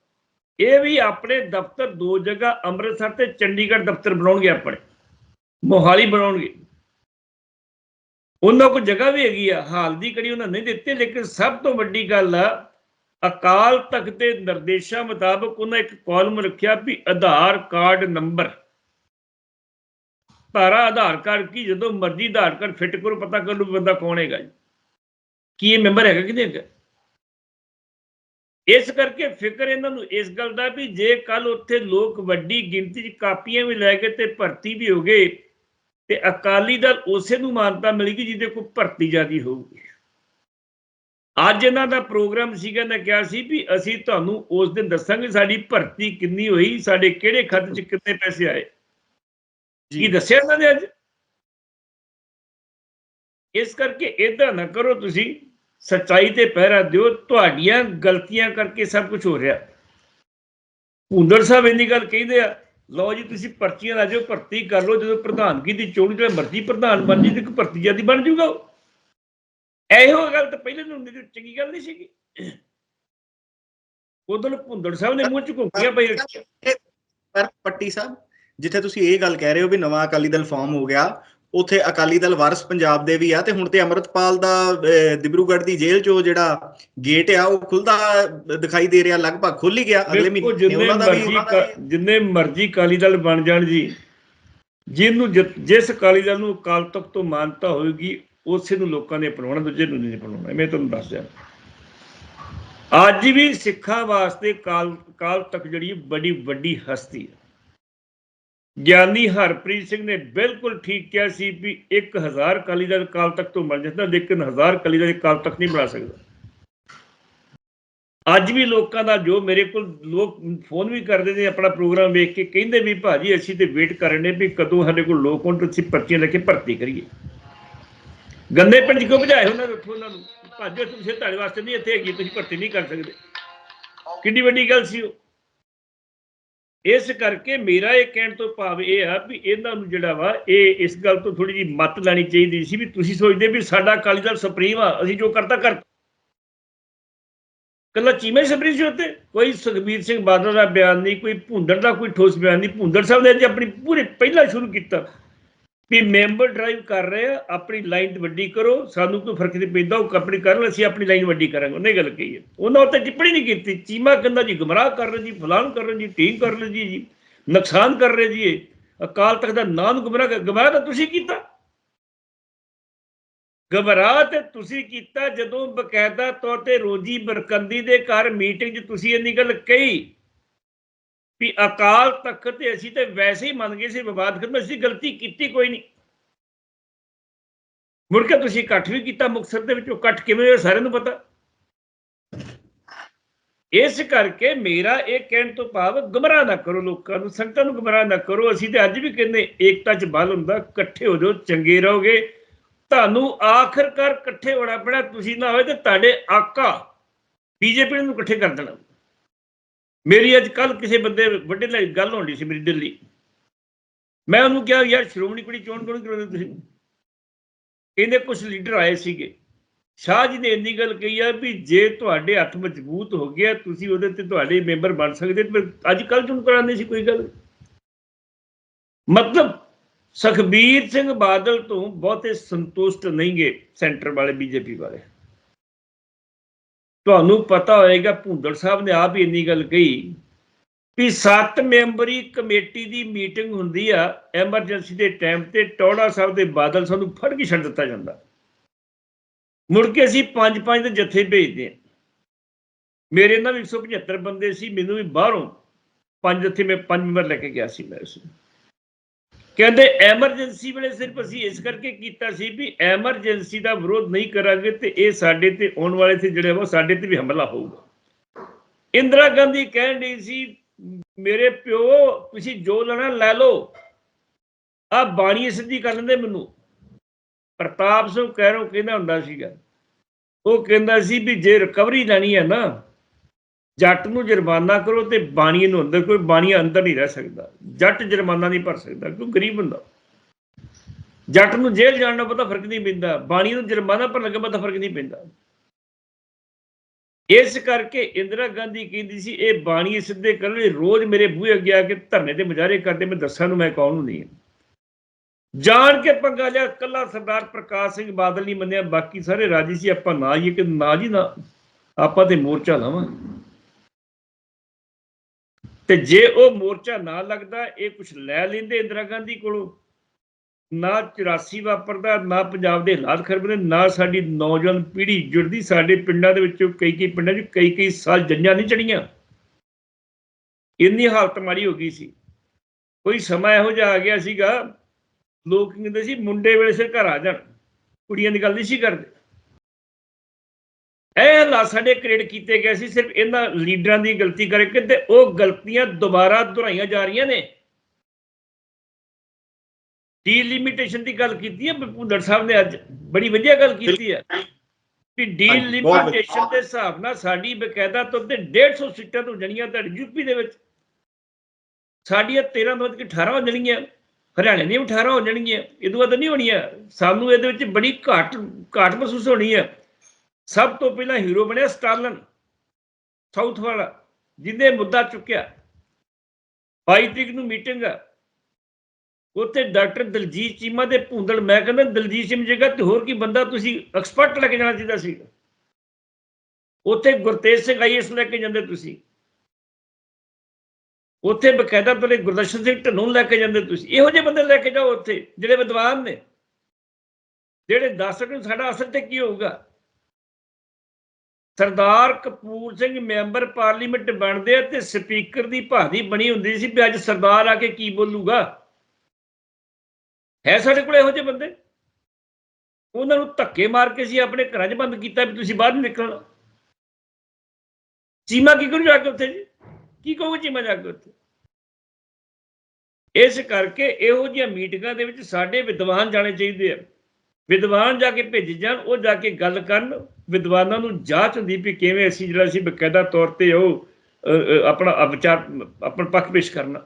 ਇਹ ਵੀ ਆਪਣੇ ਦਫ਼ਤਰ ਦੋ ਜਗ੍ਹਾ, ਅੰਮ੍ਰਿਤਸਰ ਤੇ ਚੰਡੀਗੜ੍ਹ ਦਫ਼ਤਰ ਬਣਾਉਣਗੇ ਆਪਣੇ। ਮੋਹਾਲੀ ਬਣਾਉਣਗੇ। ਉਹਨਾਂ ਕੋਲ ਜਗ੍ਹਾ ਵੀ ਹੈਗੀ ਆ। ਹਾਲ ਦੀ ਕੜੀ ਉਹਨਾਂ ਨਹੀਂ ਦਿੱਤੀ, ਲੇਕਿਨ ਸਭ ਤੋਂ ਵੱਡੀ ਗੱਲ ਆ ਅਕਾਲ ਤਖਤ ਦੇ ਨਿਰਦੇਸ਼ਾਂ ਮੁਤਾਬਕ ਉਹਨਾਂ ਇੱਕ ਕਾਲਮ ਰੱਖਿਆ ਵੀ ਆਧਾਰ ਕਾਰਡ ਨੰਬਰ। ਧਾਰਾ ਆਧਾਰ ਕਾਰਡ ਕੀ? ਜਦੋਂ ਮਰਜ਼ੀ ਆਧਾਰ ਕਾਰਡ ਫਿੱਟ ਕਰੋ, ਪਤਾ ਕਰ ਲਓ ਵੀ ਬੰਦਾ ਕੌਣ ਹੈਗਾ ਜੀ। ਕੀ ਇਹ ਮੈਂਬਰ ਹੈਗਾ ਕਿ ਨਹੀਂ ਹੈਗਾ ਇਸ ਕਰਕੇ ਫਿਕਰ ਇਹਨਾਂ ਨੂੰ ਇਸ ਗੱਲ ਦਾ ਵੀ ਜੇ ਕੱਲ ਉੱਥੇ ਲੋਕ ਵੱਡੀ ਗਿਣਤੀ 'ਚ ਕਾਪੀਆਂ ਵੀ ਲੈ ਕੇ ਤੇ ਭਰਤੀ ਵੀ ਹੋ ਗਏ, ਤੇ ਅਕਾਲੀ ਦਲ ਉਸੇ ਨੂੰ ਮਾਨਤਾ ਮਿਲੇਗੀ ਜਿਹਦੇ ਕੋਲ ਭਰਤੀ ਜਿਆਦੀ ਹੋਊਗੀ। ਅੱਜ ਇਹਨਾਂ ਦਾ ਪ੍ਰੋਗਰਾਮ ਸੀਗਾ ਨਾ ਕਿਹਾ ਸੀ ਵੀ ਅਸੀਂ ਤੁਹਾਨੂੰ ਉਸ ਦਿਨ ਦੱਸਾਂਗੇ ਸਾਡੀ ਭਰਤੀ ਕਿੰਨੀ ਹੋਈ ਸਾਡੇ ਕਿਹੜੇ ਖਾਤੇ 'ਚ ਕਿੰਨੇ ਪੈਸੇ ਆਏ। ਕੀ ਦੱਸਿਆ ਇਹਨਾਂ ਨੇ ਅੱਜ? ਇਸ ਕਰਕੇ ਇਦਾਂ ਨਾ ਕਰੋ ਤੁਸੀਂ ਸੱਚਾਈ ਤੇ ਪਹਿਰਾ ਦਿਓ ਤੁਹਾਡੀਆਂ ਗਲਤੀਆਂ ਕਰਕੇ ਸਭ ਕੁਝ ਹੋ ਰਿਹਾ। ਭੁੰਦਰ ਸਾਹਿਬ ਇੰਨੀ ਗੱਲ ਕਹਿੰਦੇ ਆ ਲਓ ਜੀ ਤੁਸੀਂ ਪਰਚੀਆਂ ਲਾ ਜਾਓ ਭਰਤੀ ਕਰ ਲਓ ਜਦੋਂ ਪ੍ਰਧਾਨਗੀ ਦੀ ਚੋਣ ਜਿਹੜਾ ਮਰਜ਼ੀ ਪ੍ਰਧਾਨ ਬਣ ਜੀ ਤੇ ਇੱਕ ਭਰਤੀ ਜਿਆਦੀ ਬਣ ਜਾਊਗਾ ਉਹ। ਇਹੋ ਗੱਲ ਤਾਂ ਪਹਿਲੇ ਨੂੰ ਹੁੰਦੀ ਸੀ, ਚੰਗੀ ਗੱਲ ਨਹੀਂ ਸੀਗੀ। ਉਦੋਂ ਭੁੰਦਰ ਸਾਹਿਬ ਨੇ ਮੂੰਹ ਚ ਘੁੰਕੀਆਂ ਪਈ ਪਰ ਪੱਟੀ ਸਾਹਿਬ ਜਿੱਥੇ ਤੁਸੀਂ ਇਹ ਗੱਲ ਕਹਿ ਰਹੇ ਹੋ ਵੀ ਨਵਾਂ ਅਕਾਲੀ ਦਲ ਫਾਰਮ ਹੋ ਗਿਆ ਉੱਥੇ ਅਕਾਲੀ ਦਲ ਵਾਰਸ ਪੰਜਾਬ ਦੇ ਵੀ ਆ ਤੇ ਹੁਣ ਤੇ ਅਮਰਤਪਾਲ ਦਾ ਅਹ, ਦਿਬਰੂਗੜ੍ਹ ਦੀ ਜੇਲ੍ਹ ਚੋਂ ਜਿਹੜਾ ਗੇਟ ਆ ਉਹ ਖੁੱਲਦਾ ਦਿਖਾਈ ਦੇ ਰਿਹਾ ਲਗਭਗ ਖੁੱਲ ਹੀ ਗਿਆ ਅਗਲੇ ਮਹੀਨੇ। ਉਹਨਾਂ ਦਾ ਵੀ ਜਿੰਨੇ ਮਰਜ਼ੀ ਅਕਾਲੀ ਦਲ ਬਣ ਜਾਣ ਜੀ ਜਿਹਨੂੰ ਜਿਸ ਅਕਾਲੀ ਦਲ ਨੂੰ ਅਕਾਲ ਤਖਤ ਤੋਂ ਮਾਨਤਾ ਹੋਏਗੀ ਉਸੇ ਨੂੰ ਲੋਕਾਂ ਨੇ ਅਪਣਾਉਣਾ, ਦੂਜੇ ਨੂੰ ਨਹੀਂ ਅਪਣਾਉਣਾ। ਮੈਂ ਤੁਹਾਨੂੰ ਦੱਸ ਦਿਆਂ। ਅੱਜ ਵੀ ਸਿੱਖਾਂ ਵਾਸਤੇ ਕਾਲ ਕਾਲ ਤੱਕ ਜਿਹੜੀ ਬੜੀ ਵੱਡੀ ਹਸਤੀ ਹੈ। ਗਿਆਨੀ ਹਰਪ੍ਰੀਤ ਸਿੰਘ ਨੇ ਬਿਲਕੁਲ ਠੀਕ ਕਿਹਾ ਸੀ ਵੀ 1000 ਅਕਾਲੀ ਦਲ ਕਾਲ ਤੱਕ ਤੋਂ ਮਿਲ ਜਾਂਦਾ, ਲੇਕਿਨ 1000 ਅਕਾਲੀ ਦਲ ਕਾਲ ਤੱਕ ਨਹੀਂ ਬਣਾ ਸਕਦਾ। ਅੱਜ ਵੀ ਲੋਕਾਂ ਦਾ ਜੋ ਮੇਰੇ ਕੋਲ ਲੋਕ ਫੋਨ ਵੀ ਕਰਦੇ ਨੇ, ਆਪਣਾ ਪ੍ਰੋਗਰਾਮ ਵੇਖ ਕੇ, ਕਹਿੰਦੇ ਵੀ ਭਾਜੀ ਅਸੀਂ ਤੇ ਵੇਟ ਕਰ ਰਹੇ ਨੇ ਵੀ ਕਦੋਂ ਸਾਡੇ ਕੋਲ ਲੋਕ ਹੋਣ ਤੇ ਅਸੀਂ ਪਰਚੀਆਂ ਲੈ ਕੇ ਭਰਤੀ ਕਰੀਏ। ਗੰਦੇ ਪਿੰਡ 'ਚ ਕਿਉਂ ਭਜਾਏ ਉਹਨਾਂ ਨੂੰ ਉਹਨਾਂ ਨੂੰ? ਭਾਜੋ ਤੁਸੀਂ ਤੁਹਾਡੇ ਵਾਸਤੇ ਨਹੀਂ ਇੱਥੇ ਹੈਗੀ, ਤੁਸੀਂ ਭਰਤੀ ਨਹੀਂ ਕਰ ਸਕਦੇ। ਕਿੰਨੀ ਵੱਡੀ ਗੱਲ ਸੀ ਉਹ। ਇਸ ਕਰਕੇ ਮੇਰਾ ਇਹ ਕਹਿਣ ਤੋਂ ਭਾਵ ਇਹ ਆ ਵੀ ਇਹਨਾਂ ਨੂੰ ਜਿਹੜਾ ਵਾ, ਇਹ ਇਸ ਗੱਲ ਤੋਂ ਥੋੜੀ ਜੀ ਮਤ ਲੈਣੀ ਚਾਹੀਦੀ ਸੀ ਵੀ ਤੁਸੀਂ ਸੋਚਦੇ ਵੀ ਸਾਡਾ ਅਕਾਲੀ ਦਲ ਸੁਪਰੀਮ ਆ, ਅਸੀਂ ਜੋ ਕਰਤਾ ਕਰ। ਕੱਲਾ ਚੀਮੇ ਸੁਪਰੀਮ ਸੀ ਉੱਤੇ ਕੋਈ ਸੁਖਬੀਰ ਸਿੰਘ ਬਾਦਲ ਦਾ ਬਿਆਨ ਨਹੀਂ, ਕੋਈ ਭੁੰਡਰ ਦਾ ਕੋਈ ਠੋਸ ਬਿਆਨ ਨਹੀਂ। ਭੁੰਡਰ ਸਾਹਿਬ ਨੇ ਅੱਜ ਆਪਣੀ ਪੂਰੇ ਪਹਿਲਾਂ ਸ਼ੁਰੂ ਕੀਤਾ। ਵੀ ਮੈਂਬਰ ਡਰਾਈਵ ਕਰ ਰਹੇ ਆ, ਆਪਣੀ ਲਾਈਨ ਵੱਡੀ ਕਰੋ, ਸਾਨੂੰ ਕੋਈ ਫ਼ਰਕ ਨਹੀਂ ਪੈਂਦਾ, ਉਹ ਆਪਣੀ ਕਰਨ ਅਸੀਂ ਆਪਣੀ ਲਾਈਨ ਵੱਡੀ ਕਰਾਂਗੇ। ਉਹਨੇ ਗੱਲ ਕਹੀ ਹੈ। ਉਹਨਾਂ ਉੱਤੇ ਟਿੱਪਣੀ ਨਹੀਂ ਕੀਤੀ। ਚੀਮਾ ਕਹਿੰਦਾ ਜੀ ਗੁੰਮਰਾਹ ਕਰ ਰਹੇ ਜੀ ਫਲਾਨ ਕਰ ਰਹੇ ਜੀ ਟੀਮ ਕਰ ਰਹੇ ਜੀ ਜੀ। ਨੁਕਸਾਨ ਕਰ ਰਹੇ ਜੀ ਅਕਾਲ ਤਖਤ ਦਾ ਨਾਮ ਗੁੰਮਰਾਹ ਗਮਰਾਹ ਤਾਂ ਤੁਸੀਂ ਕੀਤਾ। ਘਬਰਾ ਤੇ ਤੁਸੀਂ ਕੀਤਾ ਜਦੋਂ ਬਕਾਇਦਾ ਤੌਰ ਤੇ ਰੋਜੀ ਬਰਕੰਦੀ ਦੇ ਘਰ ਮੀਟਿੰਗ 'ਚ ਤੁਸੀਂ ਇੰਨੀ ਗੱਲ ਕਹੀ। ਵੀ ਅਕਾਲ ਤਖਤ ਤੇ ਅਸੀਂ ਤੇ ਵੈਸੇ ਹੀ ਮੰਨ ਗਏ ਸੀ ਵਿਵਾਦ ਖਤਮ, ਅਸੀਂ ਗਲਤੀ ਕੀਤੀ, ਕੋਈ ਨਹੀਂ। ਮੁੜ ਕੇ ਤੁਸੀਂ ਇਕੱਠ ਵੀ ਕੀਤਾ ਮੁਕਤਸਰ ਦੇ ਵਿੱਚ ਉਹ ਇਕੱਠ ਕਿਵੇਂ ਹੋਇਆ ਸਾਰਿਆਂ ਨੂੰ ਪਤਾ? ਇਸ ਕਰਕੇ ਮੇਰਾ ਇਹ ਕਹਿਣ ਤੋਂ ਭਾਵ ਗੁੰਮਰਾਹ ਨਾ ਕਰੋ ਲੋਕਾਂ ਨੂੰ, ਸੰਗਤਾਂ ਨੂੰ ਗੁੰਮਰਾਹ ਨਾ ਕਰੋ। ਅਸੀਂ ਤੇ ਅੱਜ ਵੀ ਕਹਿੰਦੇ, ਏਕਤਾ 'ਚ ਬਲ ਹੁੰਦਾ, ਇਕੱਠੇ ਹੋ ਜਾਓ, ਚੰਗੇ ਰਹੋਗੇ। ਤੁਹਾਨੂੰ ਆਖਰਕਾਰ ਇਕੱਠੇ ਹੋਣਾ ਪੈਣਾ, ਤੁਸੀਂ ਨਾ ਹੋਏ ਤੇ ਤੁਹਾਡੇ ਆਕਾ ਬੀਜੇਪੀ ਨੂੰ ਇਕੱਠੇ ਕਰ ਦੇਣਾ। ਮੇਰੀ ਅੱਜ ਕੱਲ ਕਿਸੇ ਬੰਦੇ ਵੱਡੇ ਨਾਲ ਗੱਲ ਹੋਣੀ ਸੀ ਮੇਰੀ ਦਿੱਲੀ। ਮੈਂ ਉਹਨੂੰ ਕਿਹਾ, ਯਾਰ ਸ਼੍ਰੋਮਣੀ ਕਮੇਟੀ ਚੋਣ ਕਿਉਂ ਕਰਾਉਂਦੇ ਤੁਸੀਂ? ਕਹਿੰਦੇ ਕੁਝ ਲੀਡਰ ਆਏ ਸੀਗੇ। ਸ਼ਾਹ ਜੀ ਨੇ ਇੰਨੀ ਗੱਲ ਕਹੀ ਆ ਵੀ ਜੇ ਤੁਹਾਡੇ ਹੱਥ ਮਜ਼ਬੂਤ ਹੋ ਗਿਆ, ਤੁਸੀਂ ਉਹਦੇ ਤੇ ਤੁਹਾਡੇ ਮੈਂਬਰ ਬਣ ਸਕਦੇ ਤੇ ਅੱਜ ਕੱਲ ਚੋਣ ਕਰਾਉਂਦੇ ਸੀ ਕੋਈ ਗੱਲ? ਮਤਲਬ ਸੁਖਬੀਰ ਸਿੰਘ ਬਾਦਲ ਤੋਂ ਬਹੁਤੇ ਸੰਤੁਸ਼ਟ ਨਹੀਂਗੇ ਸੈਂਟਰ ਵਾਲੇ, ਬੀਜੇਪੀ ਵਾਲੇ। ਤੁਹਾਨੂੰ ਪਤਾ ਹੋਏਗਾ, ਭੁੰਦੜ ਸਾਹਿਬ ਨੇ ਆਪ ਹੀ ਇੰਨੀ ਗੱਲ ਕਹੀ ਵੀ ਸੱਤ ਮੈਂਬਰੀ ਕਮੇਟੀ ਦੀ ਮੀਟਿੰਗ ਹੁੰਦੀ ਆ, ਐਮਰਜੈਂਸੀ ਦੇ ਟਾਈਮ ਤੇ ਟੌੜਾ ਸਾਹਿਬ ਦੇ ਬਾਦਲ ਸਾਨੂੰ ਫੜ ਕੇ ਛੱਡ ਦਿੱਤਾ ਜਾਂਦਾ। ਮੁੜ ਕੇ ਅਸੀਂ ਪੰਜ ਪੰਜ ਦੇ ਜੱਥੇ ਭੇਜਦੇ ਆ ਮੇਰੇ ਨਾਲ ਵੀ 175 ਬੰਦੇ ਸੀ, ਮੈਨੂੰ ਵੀ ਬਾਹਰੋਂ ਪੰਜ ਜੱਥੇ ਮੈਂ ਪੰਜ ਮੈਂਬਰ ਲੈ ਕੇ ਗਿਆ ਸੀ, ਮੈਂ ਉਸ ਕਹਿੰਦੇ ਐਮਰਜੈਂਸੀ ਵੇਲੇ ਸਿਰਫ ਅਸੀਂ ਇਸ ਕਰਕੇ ਕੀਤਾ ਸੀ ਵੀ ਐਮਰਜੈਂਸੀ ਦਾ ਵਿਰੋਧ ਨਹੀਂ ਕਰਾਂਗੇ ਤੇ ਇਹ ਸਾਡੇ ਤੇ ਆਉਣ ਵਾਲੇ ਤੇ ਜਿਹੜੇ ਉਹ ਸਾਡੇ ਤੇ ਵੀ ਹਮਲਾ ਹੋਊਗਾ। ਇੰਦਰਾ ਗਾਂਧੀ ਕਹਿਣ ਡਈ ਸੀ, ਮੇਰੇ ਪਿਓ, ਤੁਸੀਂ ਜੋ ਲੈਣਾ ਲੈ ਲਓ। ਆ ਬਾਣੀ ਸਿੱਧੀ ਕਰ ਲੈਂਦੇ ਮੈਨੂੰ। ਪ੍ਰਤਾਪ ਸਿੰਘ ਕਹਿਰੋ ਕਹਿੰਦਾ ਹੁੰਦਾ ਸੀਗਾ, ਉਹ ਕਹਿੰਦਾ ਸੀ ਵੀ ਜੇ ਰਿਕਵਰੀ ਲੈਣੀ ਹੈ ਨਾ ਜੱਟ ਨੂੰ ਜੁਰਮਾਨਾ ਕਰੋ ਤੇ ਬਾਣੀ ਨੂੰ ਅੰਦਰ, ਕੋਈ ਬਾਣੀ ਅੰਦਰ ਨਹੀਂ ਰਹਿ ਸਕਦਾ। ਜੱਟ ਜੁਰਮਾਨਾ ਨਹੀਂ ਭਰ ਸਕਦਾ ਕਿਉਂ ਗਰੀਬ ਹੁੰਦਾ ਜੱਟ ਨੂੰ ਜੇਲ੍ਹ ਜਾਣ ਦਾ ਪਤਾ ਫ਼ਰਕ ਨਹੀਂ ਪੈਂਦਾ, ਬਾਣੀ ਨੂੰ ਜੁਰਮਾਨਾ ਭਰਨ ਲੱਗਾ ਪਤਾ ਫ਼ਰਕ ਨਹੀਂ ਪੈਂਦਾ। ਇਸ ਕਰਕੇ ਇੰਦਰਾ ਗਾਂਧੀ ਕਹਿੰਦੀ ਸੀ, ਇਹ ਬਾਣੀ ਸਿੱਧੇ ਕਰਨ ਲਈ ਰੋਜ਼ ਮੇਰੇ ਬੂਹੇ ਅੱਗੇ ਆ ਕੇ ਧਰਨੇ ਤੇ ਮੁਜ਼ਾਹਰੇ ਕਰਦੇ, ਮੈਂ ਦੱਸਾਂ ਨੂੰ ਮੈਂ ਕੌਣ ਹੁੰਦੀ ਹਾਂ। ਜਾਣ ਕੇ ਪੰਗਾ ਲਿਆ, ਕੱਲਾ ਸਰਦਾਰ ਪ੍ਰਕਾਸ਼ ਸਿੰਘ ਬਾਦਲ ਨਹੀਂ ਮੰਨਿਆ, ਬਾਕੀ ਸਾਰੇ ਰਾਜੀ ਸੀ, ਆਪਾਂ ਨਾ ਹੀ ਕਿ ਨਾ ਜੀ ਨਾ, ਆਪਾਂ ਤੇ ਮੋਰਚਾ ਲਾਵਾਂ ਤੇ ਜੇ ਉਹ ਮੋਰਚਾ ਨਾ ਲੱਗਦਾ, ਇਹ ਕੁਝ ਲੈ ਲੈਂਦੇ ਇੰਦਰਾ ਗਾਂਧੀ ਕੋਲੋਂ। ਨਾ 84 ਵਾਪਰਦਾ, ਨਾ ਪੰਜਾਬ ਦੇ ਹਾਲਾਤ ਖਰਬਦੇ ਨਾ ਸਾਡੀ ਨੌਜਵਾਨ ਪੀੜ੍ਹੀ ਜੁੜਦੀ, ਸਾਡੇ ਪਿੰਡਾਂ ਦੇ ਵਿੱਚੋਂ ਕਈ ਕਈ ਪਿੰਡਾਂ 'ਚ ਕਈ ਕਈ ਸਾਲ ਜੰਜਾਂ ਨਹੀਂ ਚੜੀਆਂ ਇੰਨੀ ਹਾਲਤ ਮਾੜੀ ਹੋ ਗਈ ਸੀ। ਕੋਈ ਸਮਾਂ ਇਹੋ ਜਿਹਾ ਆ ਗਿਆ ਸੀਗਾ, ਲੋਕ ਕਹਿੰਦੇ ਸੀ, ਮੁੰਡੇ ਵੇਲੇ ਸਿਰ ਘਰ ਆ ਜਾਣ, ਕੁੜੀਆਂ ਦੀ ਗੱਲ ਨਹੀਂ ਸੀ ਕਰਦੇ। ਇਹ ਹਾਲਾਤ ਸਾਡੇ ਕ੍ਰੀਏਟ ਕੀਤੇ ਗਏ ਸੀ ਸਿਰਫ ਇਹਨਾਂ ਲੀਡਰਾਂ ਦੀ ਗਲਤੀ ਕਰਕੇ ਤੇ ਉਹ ਗਲਤੀਆਂ ਦੁਬਾਰਾ ਦੁਹਰਾਈਆਂ ਜਾ ਰਹੀਆਂ ਨੇ। ਡੀਲਿਮਿਟੇਸ਼ਨ ਦੀ ਗੱਲ ਕੀਤੀ ਹੈ ਭੁੰਦੜ ਸਾਹਿਬ ਨੇ ਅੱਜ ਬੜੀ ਵਧੀਆ ਗੱਲ ਕੀਤੀ ਹੈ ਕਿ। ਡੀਲਿਮਿਟੇਸ਼ਨ ਦੇ ਹਿਸਾਬ ਨਾਲ ਸਾਡੀ ਬਕਾਇਦਾ ਤੌਰ ਤੇ 150 ਸੀਟਾਂ ਤੋਂ ਜਣੀਆਂ ਤੁਹਾਡੀ ਯੂਪੀ ਦੇ ਵਿੱਚ। ਸਾਡੀਆਂ 13 ਤੋਂ ਵੱਧ ਕੇ 18 ਹੋ ਜਾਣਗੀਆਂ ਹਰਿਆਣੇ ਦੀਆਂ ਵੀ 18 ਹੋ ਜਾਣਗੀਆਂ ਇਹ ਤੋਂ ਵੱਧ ਨਹੀਂ ਹੋਣੀਆਂ। ਸਾਨੂੰ ਇਹਦੇ ਵਿੱਚ ਬੜੀ ਘਾਟ ਘਾਟ ਮਹਿਸੂਸ ਹੋਣੀ ਹੈ। ਸਭ ਤੋਂ ਪਹਿਲਾਂ ਹੀਰੋ ਬਣਿਆ ਸਟਾਲਨ ਸਾਊਥ ਵਾਲਾ, ਜਿਹਨੇ ਮੁੱਦਾ ਚੁੱਕਿਆ। 22 ਤਰੀਕ ਨੂੰ ਮੀਟਿੰਗ ਆ। ਉੱਥੇ ਡਾਕਟਰ ਦਲਜੀਤ ਚੀਮਾ ਦੇ ਭੁੰਦੜ, ਮੈਂ ਕਹਿੰਦਾ, ਦਲਜੀਤ ਸਿੰਘ ਜਗ੍ਹਾ ਤੇ ਹੋਰ ਕੀ ਬੰਦਾ ਤੁਸੀਂ ਐਕਸਪਰਟ ਲੈ ਕੇ ਜਾਣਾ ਚਾਹੀਦਾ ਸੀ? ਉੱਥੇ ਗੁਰਤੇਜ ਸਿੰਘ ਆਈਐਸ ਲੈ ਕੇ ਜਾਂਦੇ ਤੁਸੀਂ। ਉੱਥੇ ਬਕਾਇਦਾ ਪਹਿਲੇ ਗੁਰਦਰਸ਼ਨ ਸਿੰਘ ਢੱਲੋਂ ਲੈ ਕੇ ਜਾਂਦੇ ਤੁਸੀਂ। ਇਹੋ ਜਿਹੇ ਬੰਦੇ ਲੈ ਕੇ ਜਾਓ ਉੱਥੇ, ਜਿਹੜੇ ਵਿਦਵਾਨ ਨੇ। ਜਿਹੜੇ ਦੱਸ ਸਕਣ ਸਾਡਾ ਅਸਰ ਤੇ ਕੀ ਹੋਊਗਾ? ਸਰਦਾਰ ਕਪੂਰ ਸਿੰਘ ਮੈਂਬਰ ਪਾਰਲੀਮੈਂਟ ਬਣਦੇ ਆ ਤੇ ਸਪੀਕਰ ਦੀ ਭਾਦੀ ਬਣੀ ਹੁੰਦੀ ਸੀ ਵੀ ਅੱਜ ਸਰਦਾਰ ਆ ਕੇ ਕੀ ਬੋਲੂਗਾ? ਹੈ ਸਾਡੇ ਕੋਲ ਇਹੋ ਜਿਹੇ ਬੰਦੇ? ਉਹਨਾਂ ਨੂੰ ਧੱਕੇ ਮਾਰ ਕੇ ਸੀ ਆਪਣੇ ਘਰਾਂ 'ਚ ਬੰਦ ਕੀਤਾ ਵੀ ਤੁਸੀਂ ਬਾਹਰ ਨਹੀਂ ਨਿਕਲਣਾ। ਚੀਮਾ ਕੀ ਕਰੂ ਜਾ ਕੇ ਉੱਥੇ ਜੀ? ਕੀ ਕਹੂਗਾ ਚੀਮਾ ਜਾ ਕੇ ਉੱਥੇ? ਇਸ ਕਰਕੇ ਇਹੋ ਜਿਹੀਆਂ ਮੀਟਿੰਗਾਂ ਦੇ ਵਿੱਚ ਸਾਡੇ ਵਿਦਵਾਨ ਜਾਣੇ ਚਾਹੀਦੇ ਆ। ਵਿਦਵਾਨ ਜਾ ਕੇ ਭੇਜ ਜਾਣ, ਉਹ ਜਾ ਕੇ ਗੱਲ ਕਰਨ। ਵਿਦਵਾਨਾਂ ਨੂੰ ਜਾਂਚ ਹੁੰਦੀ ਵੀ ਕਿਵੇਂ ਅਸੀਂ ਜਿਹੜਾ ਅਸੀਂ ਬਕਾਇਦਾ ਤੌਰ ਤੇ ਉਹ ਆਪਣਾ ਵਿਚਾਰ ਆਪਣਾ ਪੱਖ ਪੇਸ਼ ਕਰਨਾ।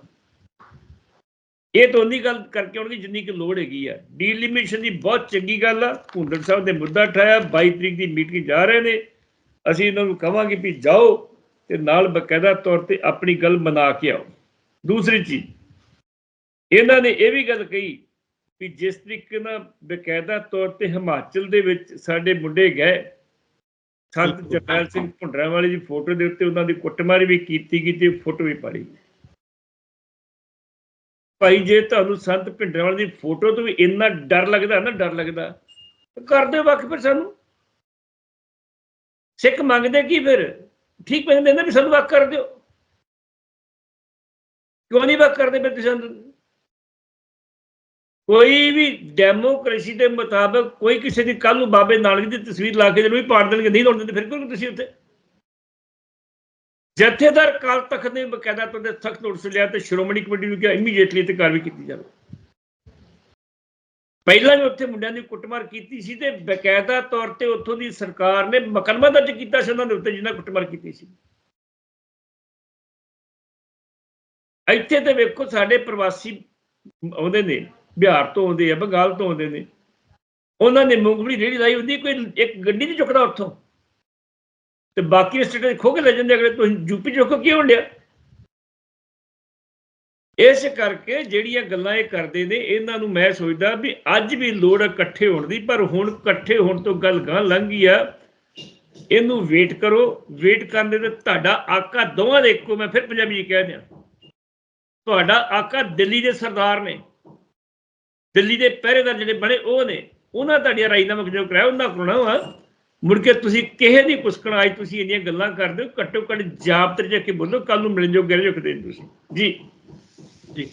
ਇਹ ਤਾਂ ਉਹਦੀ ਗੱਲ ਕਰਕੇ ਉਹਨਾਂ ਦੀ ਜਿੰਨੀ ਕਿ ਲੋੜ ਹੈਗੀ ਆ। ਡੀਲਿਮਿਟੇਸ਼ਨ ਦੀ ਬਹੁਤ ਚੰਗੀ ਗੱਲ ਆ। ਭੁੰਡਰ ਸਾਹਿਬ ਨੇ ਮੁੱਦਾ ਉਠਾਇਆ 22 ਤਰੀਕ ਦੀ ਮੀਟਿੰਗ ਜਾ ਰਹੇ ਨੇ। ਅਸੀਂ ਇਹਨਾਂ ਨੂੰ ਕਹਾਂਗੇ ਵੀ ਜਾਓ ਤੇ ਨਾਲ ਬਕਾਇਦਾ ਤੌਰ ਤੇ ਆਪਣੀ ਗੱਲ ਮਨਾ ਕੇ ਆਓ। ਦੂਸਰੀ ਚੀਜ਼, ਇਹਨਾਂ ਨੇ ਇਹ ਵੀ ਗੱਲ ਕਹੀ ਵੀ ਜਿਸ ਤਰੀਕੇ ਨਾਲ ਬਕਾਇਦਾ ਤੌਰ ਤੇ ਹਿਮਾਚਲ ਦੇ ਵਿੱਚ ਸਾਡੇ ਮੁੰਡੇ ਗਏ ਸੰਤ ਜਰਨੈਲ ਸਿੰਘ ਭੁੰਡਰਾਂ ਵਾਲੀ ਦੀ ਫੋਟੋ ਦੇ ਉੱਤੇ ਉਹਨਾਂ ਦੀ ਕੁੱਟਮਾਰ ਵੀ ਕੀਤੀ ਗਈ ਤੇ ਫੋਟੋ ਵੀ ਪਾੜੀ ਭਾਈ ਜੇ ਤੁਹਾਨੂੰ ਸੰਤ ਭਿੰਡਰਾਂ ਵਾਲੀ ਦੀ ਫੋਟੋ ਤੋਂ ਵੀ ਇੰਨਾ ਡਰ ਲੱਗਦਾ ਨਾ ਡਰ ਲੱਗਦਾ ਤਾਂ ਕਰ ਦਿਓ ਵੱਖ ਫਿਰ ਸਾਨੂੰ। ਸਿੱਖ ਮੰਗਦੇ ਕੀ ਫਿਰ? ਠੀਕ ਪੈਂਦੇ ਨੇ ਵੀ ਸਾਨੂੰ ਵੱਖ ਕਰ ਦਿਓ। ਕਿਉਂ ਨਹੀਂ ਵੱਖ ਕਰਦੇ ਫਿਰ ਤੁਸੀਂ? ਕੋਈ ਵੀ ਡੈਮੋਕ੍ਰੇਸੀ ਦੇ ਮੁਤਾਬਕ ਕੋਈ ਕਿਸੇ ਦੀ ਕੱਲ ਨੂੰ ਬਾਬੇ ਨਾਨਕ ਦੀ ਤਸਵੀਰ ਲਾ ਕੇ ਜਦੋਂ ਵੀ ਪਾੜ ਦੇਣਗੇ, ਨਹੀਂ ਲਾਉਣ ਦਿੰਦੇ, ਫਿਰ ਕਿਉਂ ਤੁਸੀਂ ਉੱਥੇ? ਜਥੇਦਾਰ ਕਾਲ ਤਖਤ ਨੇ ਬਕਾਇਦਾ ਤੋਂ ਸਖਤ ਨੋਟਿਸ ਲਿਆ ਤੇ ਸ਼੍ਰੋਮਣੀ ਕਮੇਟੀ ਨੂੰ ਕਿਹਾ ਇਮੀਡੀਏਟਲੀ ਤੇ ਕਾਰਵਾਈ ਕੀਤੀ ਜਾਵੇ। ਪਹਿਲਾਂ ਵੀ ਉੱਥੇ ਮੁੰਡਿਆਂ ਦੀ ਕੁੱਟਮਾਰ ਕੀਤੀ ਸੀ ਤੇ ਬਕਾਇਦਾ ਤੌਰ ਤੇ ਉੱਥੋਂ ਦੀ ਸਰਕਾਰ ਨੇ ਮੁਕੱਦਮਾ ਦਰਜ ਕੀਤਾ ਸੀ ਉਹਨਾਂ ਦੇ ਉੱਤੇ ਜਿਨ੍ਹਾਂ ਕੁੱਟਮਾਰ ਕੀਤੀ ਸੀ। ਇੱਥੇ ਤੇ ਵੇਖੋ ਸਾਡੇ ਪ੍ਰਵਾਸੀ ਆਉਂਦੇ ਨੇ। ਬਿਹਾਰ ਤੋਂ ਆਉਂਦੇ ਆ, ਬੰਗਾਲ ਤੋਂ ਆਉਂਦੇ ਨੇ। ਉਹਨਾਂ ਨੇ ਮੂੰਗਫਲੀ ਰੇੜੀ ਲਾਈ ਹੁੰਦੀ ਕੋਈ ਇੱਕ ਗੱਡੀ ਨਹੀਂ ਚੁੱਕਦਾ ਉੱਥੋਂ। ਤੇ ਬਾਕੀ ਸਟੇਟਾਂ ਦੇ ਖੋ ਕੇ ਲੈ ਜਾਂਦੇ ਅਗਲੇ ਤੁਸੀਂ ਯੂਪੀ ਚੁੱਕੋ ਕਿਉਂ ਹੋਣ ਡਿਆ। ਇਸ ਕਰਕੇ ਜਿਹੜੀਆਂ ਗੱਲਾਂ ਇਹ ਕਰਦੇ ਨੇ, ਇਹਨਾਂ ਨੂੰ ਮੈਂ ਸੋਚਦਾ ਵੀ ਅੱਜ ਵੀ ਲੋੜ ਹੈ ਇਕੱਠੇ ਹੋਣ ਦੀ, ਪਰ ਹੁਣ ਇਕੱਠੇ ਹੋਣ ਤੋਂ ਗੱਲ ਗਾਂ ਲੰਘ ਗਈ ਆ। ਇਹਨੂੰ ਵੇਟ ਕਰੋ। ਵੇਟ ਕਰਨ ਦੇ ਤੇ ਤੁਹਾਡਾ ਆਕਾ ਦੋਵਾਂ ਦੇ ਇੱਕੋ, ਮੈਂ ਫਿਰ ਪੰਜਾਬੀ ਕਹਿ ਦਿਆਂ। ਤੁਹਾਡਾ ਆਕਾ ਦਿੱਲੀ ਦੇ ਸਰਦਾਰ ਨੇ। ਦਿੱਲੀ ਦੇ ਪਹਿਰੇਦਾਰ ਜਿਹੜੇ ਬਣੇ ਉਹ ਨੇ, ਉਹਨਾਂ ਤੁਹਾਡੀਆਂ ਰਾਜਨਾਮਾ ਜੋ ਕਰਾਇਆ, ਉਹਨਾਂ ਕਰਾਉਣਾ ਵਾ। ਮੁੜ ਕੇ ਤੁਸੀਂ ਕਿਸੇ ਦੀ ਕੁਸਕਣ ਅੱਜ ਤੁਸੀਂ ਇੰਨੀਆਂ ਗੱਲਾਂ ਕਰਦੇ ਹੋ, ਘੱਟੋ ਘੱਟ ਜਾਬ ਤੇ ਜਾ ਕੇ ਬੋਲੋ ਕੱਲ ਨੂੰ ਮਿਲਣ ਜੋ ਗਰੇ ਜੁਕਦੇ ਤੁਸੀਂ। ਜੀ। ਜੀ।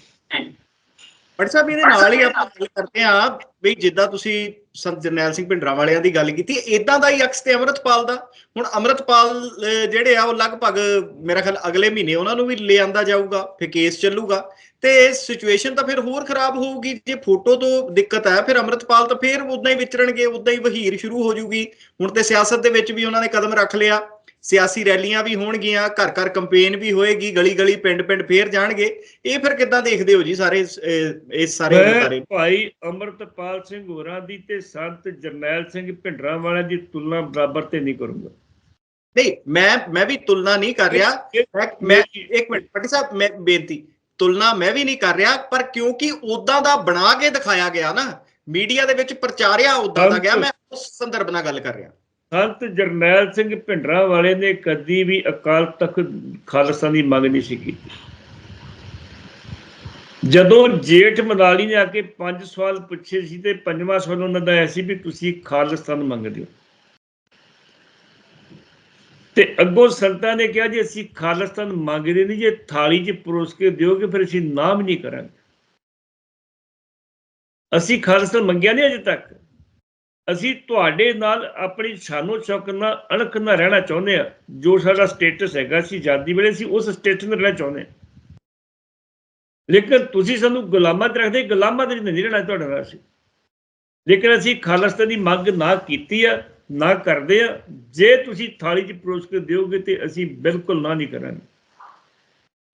ਪਰ ਸਾਹਿਬ, ਇਹਦੇ ਨਾਲ ਹੀ ਆਪਾਂ ਗੱਲ ਕਰਦੇ ਹਾਂ ਵੀ ਜਿੱਦਾਂ ਤੁਸੀਂ ਸੰਤ ਜਰਨੈਲ ਸਿੰਘ ਭਿੰਡਰਾਂ ਵਾਲਿਆਂ ਦੀ ਗੱਲ ਕੀਤੀ ਇਦਾਂ ਦਾ ਹੀ ਅਕਸ ਤੇ ਅਮਰਤਪਾਲ ਦਾ। ਹੁਣ ਅਮਰਤਪਾਲ ਜਿਹੜੇ ਆ, ਉਹ ਲਗਭਗ ਮੇਰਾ ਖਿਆਲ ਅਗਲੇ ਮਹੀਨੇ ਉਹਨਾਂ ਨੂੰ ਵੀ ਲੈ ਜਾਊਗਾ, ਫਿਰ ਕੇਸ ਚੱਲੂਗਾ। ਤੇ ਸਿਚੁਏਸ਼ਨ ਤਾਂ ਫਿਰ ਹੋਰ ਖਰਾਬ ਹੋਊਗੀ। ਜੇ ਫੋਟੋ ਤੋਂ ਦਿੱਕਤ ਹੈ ਫਿਰ ਅਮਰਤਪਾਲ ਤਾਂ ਫਿਰ ਉਦਾਂ ਹੀ ਵਿਚਰਨਗੇ ਉਦਾਂ ਹੀ ਵਹੀਰ ਸ਼ੁਰੂ ਹੋ ਜੂਗੀ। ਹੁਣ ਤੇ ਸਿਆਸਤ ਦੇ ਵਿੱਚ ਵੀ ਉਹਨਾਂ ਨੇ ਕਦਮ ਰੱਖ ਲਿਆ। ਸਿਆਸੀ ਰੈਲੀਆਂ ਵੀ ਹੋਣਗੀਆਂ ਘਰ ਘਰ ਕੰਪੇਨ ਵੀ ਹੋਏਗੀ ਗਲੀ ਗਲੀ ਪਿੰਡ ਪਿੰਡ ਫੇਰ ਜਾਣਗੇ। ਇਹ ਫਿਰ ਕਿੱਦਾਂ ਦੇਖਦੇ ਹੋ ਜੀ ਸਾਰੇ ਇਸ- ਇਹ- ਸਾਰੇ ਬਾਰੇ ਭਾਈ ਅਮਰਤਪਾਲ ਸਿੰਘ ਹੋਰਾਂ ਦੀ ਤੇ ਸੰਤ ਜਰਨੈਲ ਸਿੰਘ ਭਿੰਡਰਾਂ ਵਾਲਿਆਂ ਦੀ ਤੁਲਨਾ ਬਰਾਬਰ ਤੇ ਨਹੀਂ ਕਰੂੰਗਾ। ਨਹੀਂ ਮੈਂ ਮੈਂ ਵੀ ਤੁਲਨਾ ਨਹੀਂ ਕਰ ਰਿਹਾ। ਮੈਂ ਇੱਕ ਮਿੰਟ ਪੱਟੀ ਸਾਹਿਬ ਮੈਂ ਬੇਨਤੀ। ਤੁਲਨਾ ਮੈਂ ਵੀ ਨਹੀਂ ਕਰ ਰਿਹਾ ਪਰ ਕਿਉਂਕਿ ਉਦਾਂ ਦਾ ਬਣਾ ਕੇ ਦਿਖਾਇਆ ਗਿਆ ਨਾ ਮੀਡੀਆ ਦੇ ਵਿੱਚ ਪ੍ਰਚਾਰਿਆ ਉਦਾਂ ਦਾ ਗਿਆ ਮੈਂ ਉਸ ਸੰਦਰਭ ਨਾਲ ਗੱਲ ਕਰ ਰਿਹਾ। ਸੰਤ ਜਰਨੈਲ ਸਿੰਘ ਭਿੰਡਰਾਂ ਵਾਲੇ ਨੇ ਕਦੀ ਵੀ ਅਕਾਲ ਤਖਤ ਖਾਲਸਾ ਦੀ ਮੰਗ ਨਹੀਂ ਸੀ ਕੀਤੀ। ਜਦੋਂ ਜੇਠ ਮਦਾਲੀ ਨੇ ਆ ਕੇ ਪੰਜ ਸਵਾਲ ਪੁੱਛੇ ਸੀ ਤੇ ਪੰਜਵਾਂ ਸਵਾਲ ਉਹਨਾਂ ਦਾ ਐ ਸੀ ਵੀ ਤੁਸੀਂ ਖਾਲਿਸਤਾਨ ਮੰਗਦੇ ਹੋ। ਤੇ ਅੱਗੋਂ ਸੰਤਾਂ ਨੇ ਕਿਹਾ ਜੀ, ਅਸੀਂ ਖਾਲਿਸਤਾਨ ਮੰਗਦੇ ਨਹੀਂ, ਜੇ ਥਾਲੀ 'ਚ ਪਰੋਸ ਕੇ ਦਿਓਗੇ, ਫਿਰ ਅਸੀਂ ਨਾਮ ਨਹੀਂ ਕਰਾਂਗੇ। ਅਸੀਂ ਖਾਲਿਸਤਾਨ ਮੰਗਿਆ ਨਹੀਂ ਅਜੇ ਤੱਕ। ਅਸੀਂ ਤੁਹਾਡੇ ਨਾਲ ਆਪਣੀ ਸ਼ਾਨੋ ਸ਼ੌਕ ਨਾਲ ਅਣਖ ਨਾਲ ਰਹਿਣਾ ਚਾਹੁੰਦੇ ਆ ਜੋ ਸਾਡਾ ਸਟੇਟਸ ਹੈਗਾ, ਅਸੀਂ ਆਜ਼ਾਦੀ ਵੇਲੇ ਸੀ ਉਸ ਸਟੇਟਸ ਨਾਲ ਰਹਿਣਾ ਚਾਹੁੰਦੇ ਹਾਂ। ਲੇਕਿਨ ਤੁਸੀਂ ਸਾਨੂੰ ਗੁਲਾਮਾਂ ਤੇ ਰੱਖਦੇ, ਗੁਲਾਮਾਂ ਤੇ ਨਹੀਂ ਰਹਿਣਾ ਤੁਹਾਡੇ ਨਾਲ ਸੀ ਲੇਕਿਨ ਅਸੀਂ ਖਾਲਸਤਾਨ ਦੀ ਮੰਗ ਨਾ ਕੀਤੀ ਆ ਨਾ ਕਰਦੇ ਆ। ਜੇ ਤੁਸੀਂ ਥਾਲੀ 'ਚ ਪਰੋਸ ਕੇ ਦਿਓਗੇ ਤੇ ਅਸੀਂ ਬਿਲਕੁਲ ਨਾ ਨਹੀਂ ਕਰਾਂਗੇ।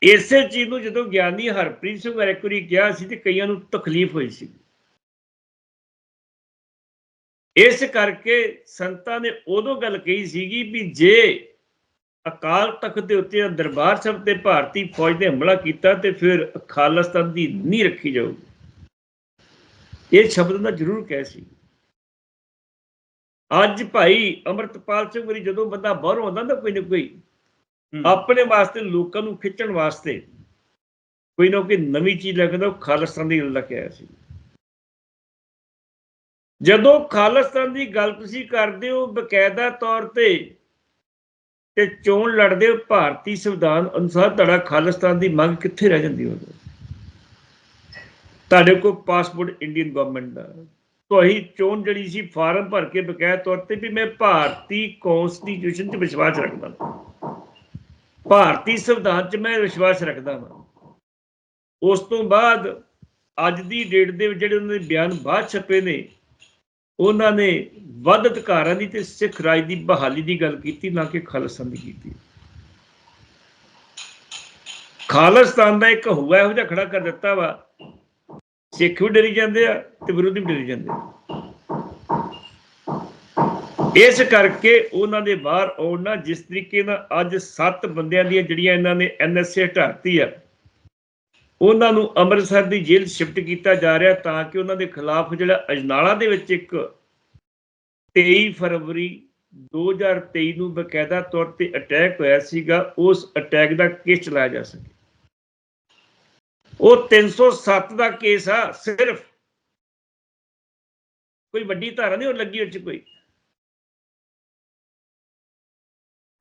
ਇਸੇ ਚੀਜ਼ ਨੂੰ ਜਦੋਂ ਗਿਆਨੀ ਹਰਪ੍ਰੀਤ ਸਿੰਘ ਨੇ ਕਿਹਾ ਸੀ ਤੇ ਕਈਆਂ ਨੂੰ ਤਕਲੀਫ ਹੋਈ ਸੀ। ਇਸ ਕਰਕੇ ਸੰਤਾਂ ਨੇ ਉਦੋਂ ਗੱਲ ਕਹੀ ਸੀਗੀ ਵੀ ਜੇ ਅਕਾਲ ਤਖਤ ਦੇ ਉੱਤੇ ਦਰਬਾਰ ਸਾਹਿਬ ਤੇ ਭਾਰਤੀ ਫੌਜ ਨੇ ਹਮਲਾ ਕੀਤਾ ਤੇ ਫਿਰ ਖਾਲਿਸਤਾਨ ਦੀ ਨਹੀਂ ਰੱਖੀ ਜਾਊਗੀ। ਇਹ ਸ਼ਬਦ ਦਾ ਜ਼ਰੂਰ ਕਹਿ ਸੀ। ਅੱਜ ਭਾਈ ਅਮਰਤਪਾਲ ਸਿੰਘ ਵਰੀ ਜਦੋਂ ਬੰਦਾ ਬਾਹਰੋਂ ਆਉਂਦਾ ਨਾ ਕੋਈ ਨਾ ਕੋਈ ਆਪਣੇ ਵਾਸਤੇ ਲੋਕਾਂ ਨੂੰ ਖਿੱਚਣ ਵਾਸਤੇ ਕੋਈ ਨਾ ਕੋਈ ਨਵੀਂ ਚੀਜ਼ ਲੱਗਦਾ ਉਹ ਖਾਲਿਸਤਾਨ ਦੀ ਗੱਲ ਦਾ ਕਿਹਾ ਸੀ। ਜਦੋਂ ਖਾਲਿਸਤਾਨ ਦੀ ਗੱਲ ਤੁਸੀਂ ਕਰਦੇ ਹੋ ਬਕਾਇਦਾ ਤੌਰ ਤੇ ਤੇ ਚੋਣ ਲੜਦੇ ਹੋ ਭਾਰਤੀ ਸੰਵਿਧਾਨ ਅਨੁਸਾਰ ਤੁਹਾਡਾ ਖਾਲਿਸਤਾਨ ਦੀ ਮੰਗ ਕਿੱਥੇ ਰਹਿ ਜਾਂਦੀ ਹੋਵੇ ਤੁਹਾਡੇ ਕੋਲ ਪਾਸਪੋਰਟ ਇੰਡੀਅਨ ਗਵਰਨਮੈਂਟ ਦਾ। ਤੁਹਾਡੀ ਚੋਣ ਜਿਹੜੀ ਸੀ ਫਾਰਮ ਭਰ ਕੇ ਬਕਾਇਦਾ ਤੌਰ ਤੇ ਵੀ ਮੈਂ ਭਾਰਤੀ ਕਨਸਟੀਟਿਊਸ਼ਨ 'ਚ ਵਿਸ਼ਵਾਸ ਰੱਖਦਾ ਭਾਰਤੀ ਸੰਵਿਧਾਨ 'ਚ ਮੈਂ ਵਿਸ਼ਵਾਸ ਰੱਖਦਾ ਹਾਂ ਉਸ ਤੋਂ ਬਾਅਦ ਅੱਜ ਦੀ ਡੇਟ ਦੇ ਵਿੱਚ ਜਿਹੜੇ ਉਹਨਾਂ ਦੇ ਬਿਆਨ ਬਾਅਦ ਛਪੇ ਨੇ, ਉਹਨਾਂ ਨੇ ਵੱਧ ਅਧਿਕਾਰਾਂ ਦੀ ਤੇ ਸਿੱਖ ਰਾਜ ਦੀ ਬਹਾਲੀ ਦੀ ਗੱਲ ਕੀਤੀ, ਨਾ ਕਿ ਖਾਲਿਸਤਾਨ ਦੀ ਕੀਤੀ। ਖਾਲਿਸਤਾਨ ਦਾ ਇੱਕ ਹੋਇਆ ਇਹੋ ਜਿਹਾ ਖੜਾ ਕਰ ਦਿੱਤਾ ਵਾ ਸਿੱਖ ਵੀ ਡਰੀ ਜਾਂਦੇ ਆ, ਤੇ ਵਿਰੋਧੀ ਵੀ ਡਰੀ ਜਾਂਦੇ ਆ। ਇਸ ਕਰਕੇ ਉਹਨਾਂ ਦੇ ਬਾਹਰ ਆਉਣ ਨਾਲ ਜਿਸ ਤਰੀਕੇ ਨਾਲ ਅੱਜ 7 ਬੰਦਿਆਂ ਦੀਆਂ ਜਿਹੜੀਆਂ ਇਹਨਾਂ ਨੇ ਐਨਐਸਏ ਹਟਾਤੀ ਆ, ਉਹਨਾਂ ਨੂੰ ਅੰਮ੍ਰਿਤਸਰ ਦੀ ਜੇਲ੍ਹ ਸ਼ਿਫਟ ਕੀਤਾ ਜਾ ਰਿਹਾ ਤਾਂ ਕਿ ਉਹਨਾਂ ਦੇ ਖਿਲਾਫ ਜਿਹੜਾ ਅਜਨਾਲਾ ਦੇ ਵਿੱਚ ਇੱਕ 23 ਫਰਵਰੀ 2023 ਨੂੰ ਬਕਾਇਦਾ ਤੌਰ ਤੇ ਅਟੈਕ ਹੋਇਆ ਸੀਗਾ, ਉਸ ਅਟੈਕ ਦਾ ਕੇਸ ਚਲਾਇਆ ਜਾ ਸਕੇ। ਉਹ 307 ਦਾ ਕੇਸ ਆ, ਸਿਰਫ। ਕੋਈ ਵੱਡੀ ਧਾਰਾ ਨਹੀਂ ਉਹ ਲੱਗੀ ਉੱਚ ਕੋਈ।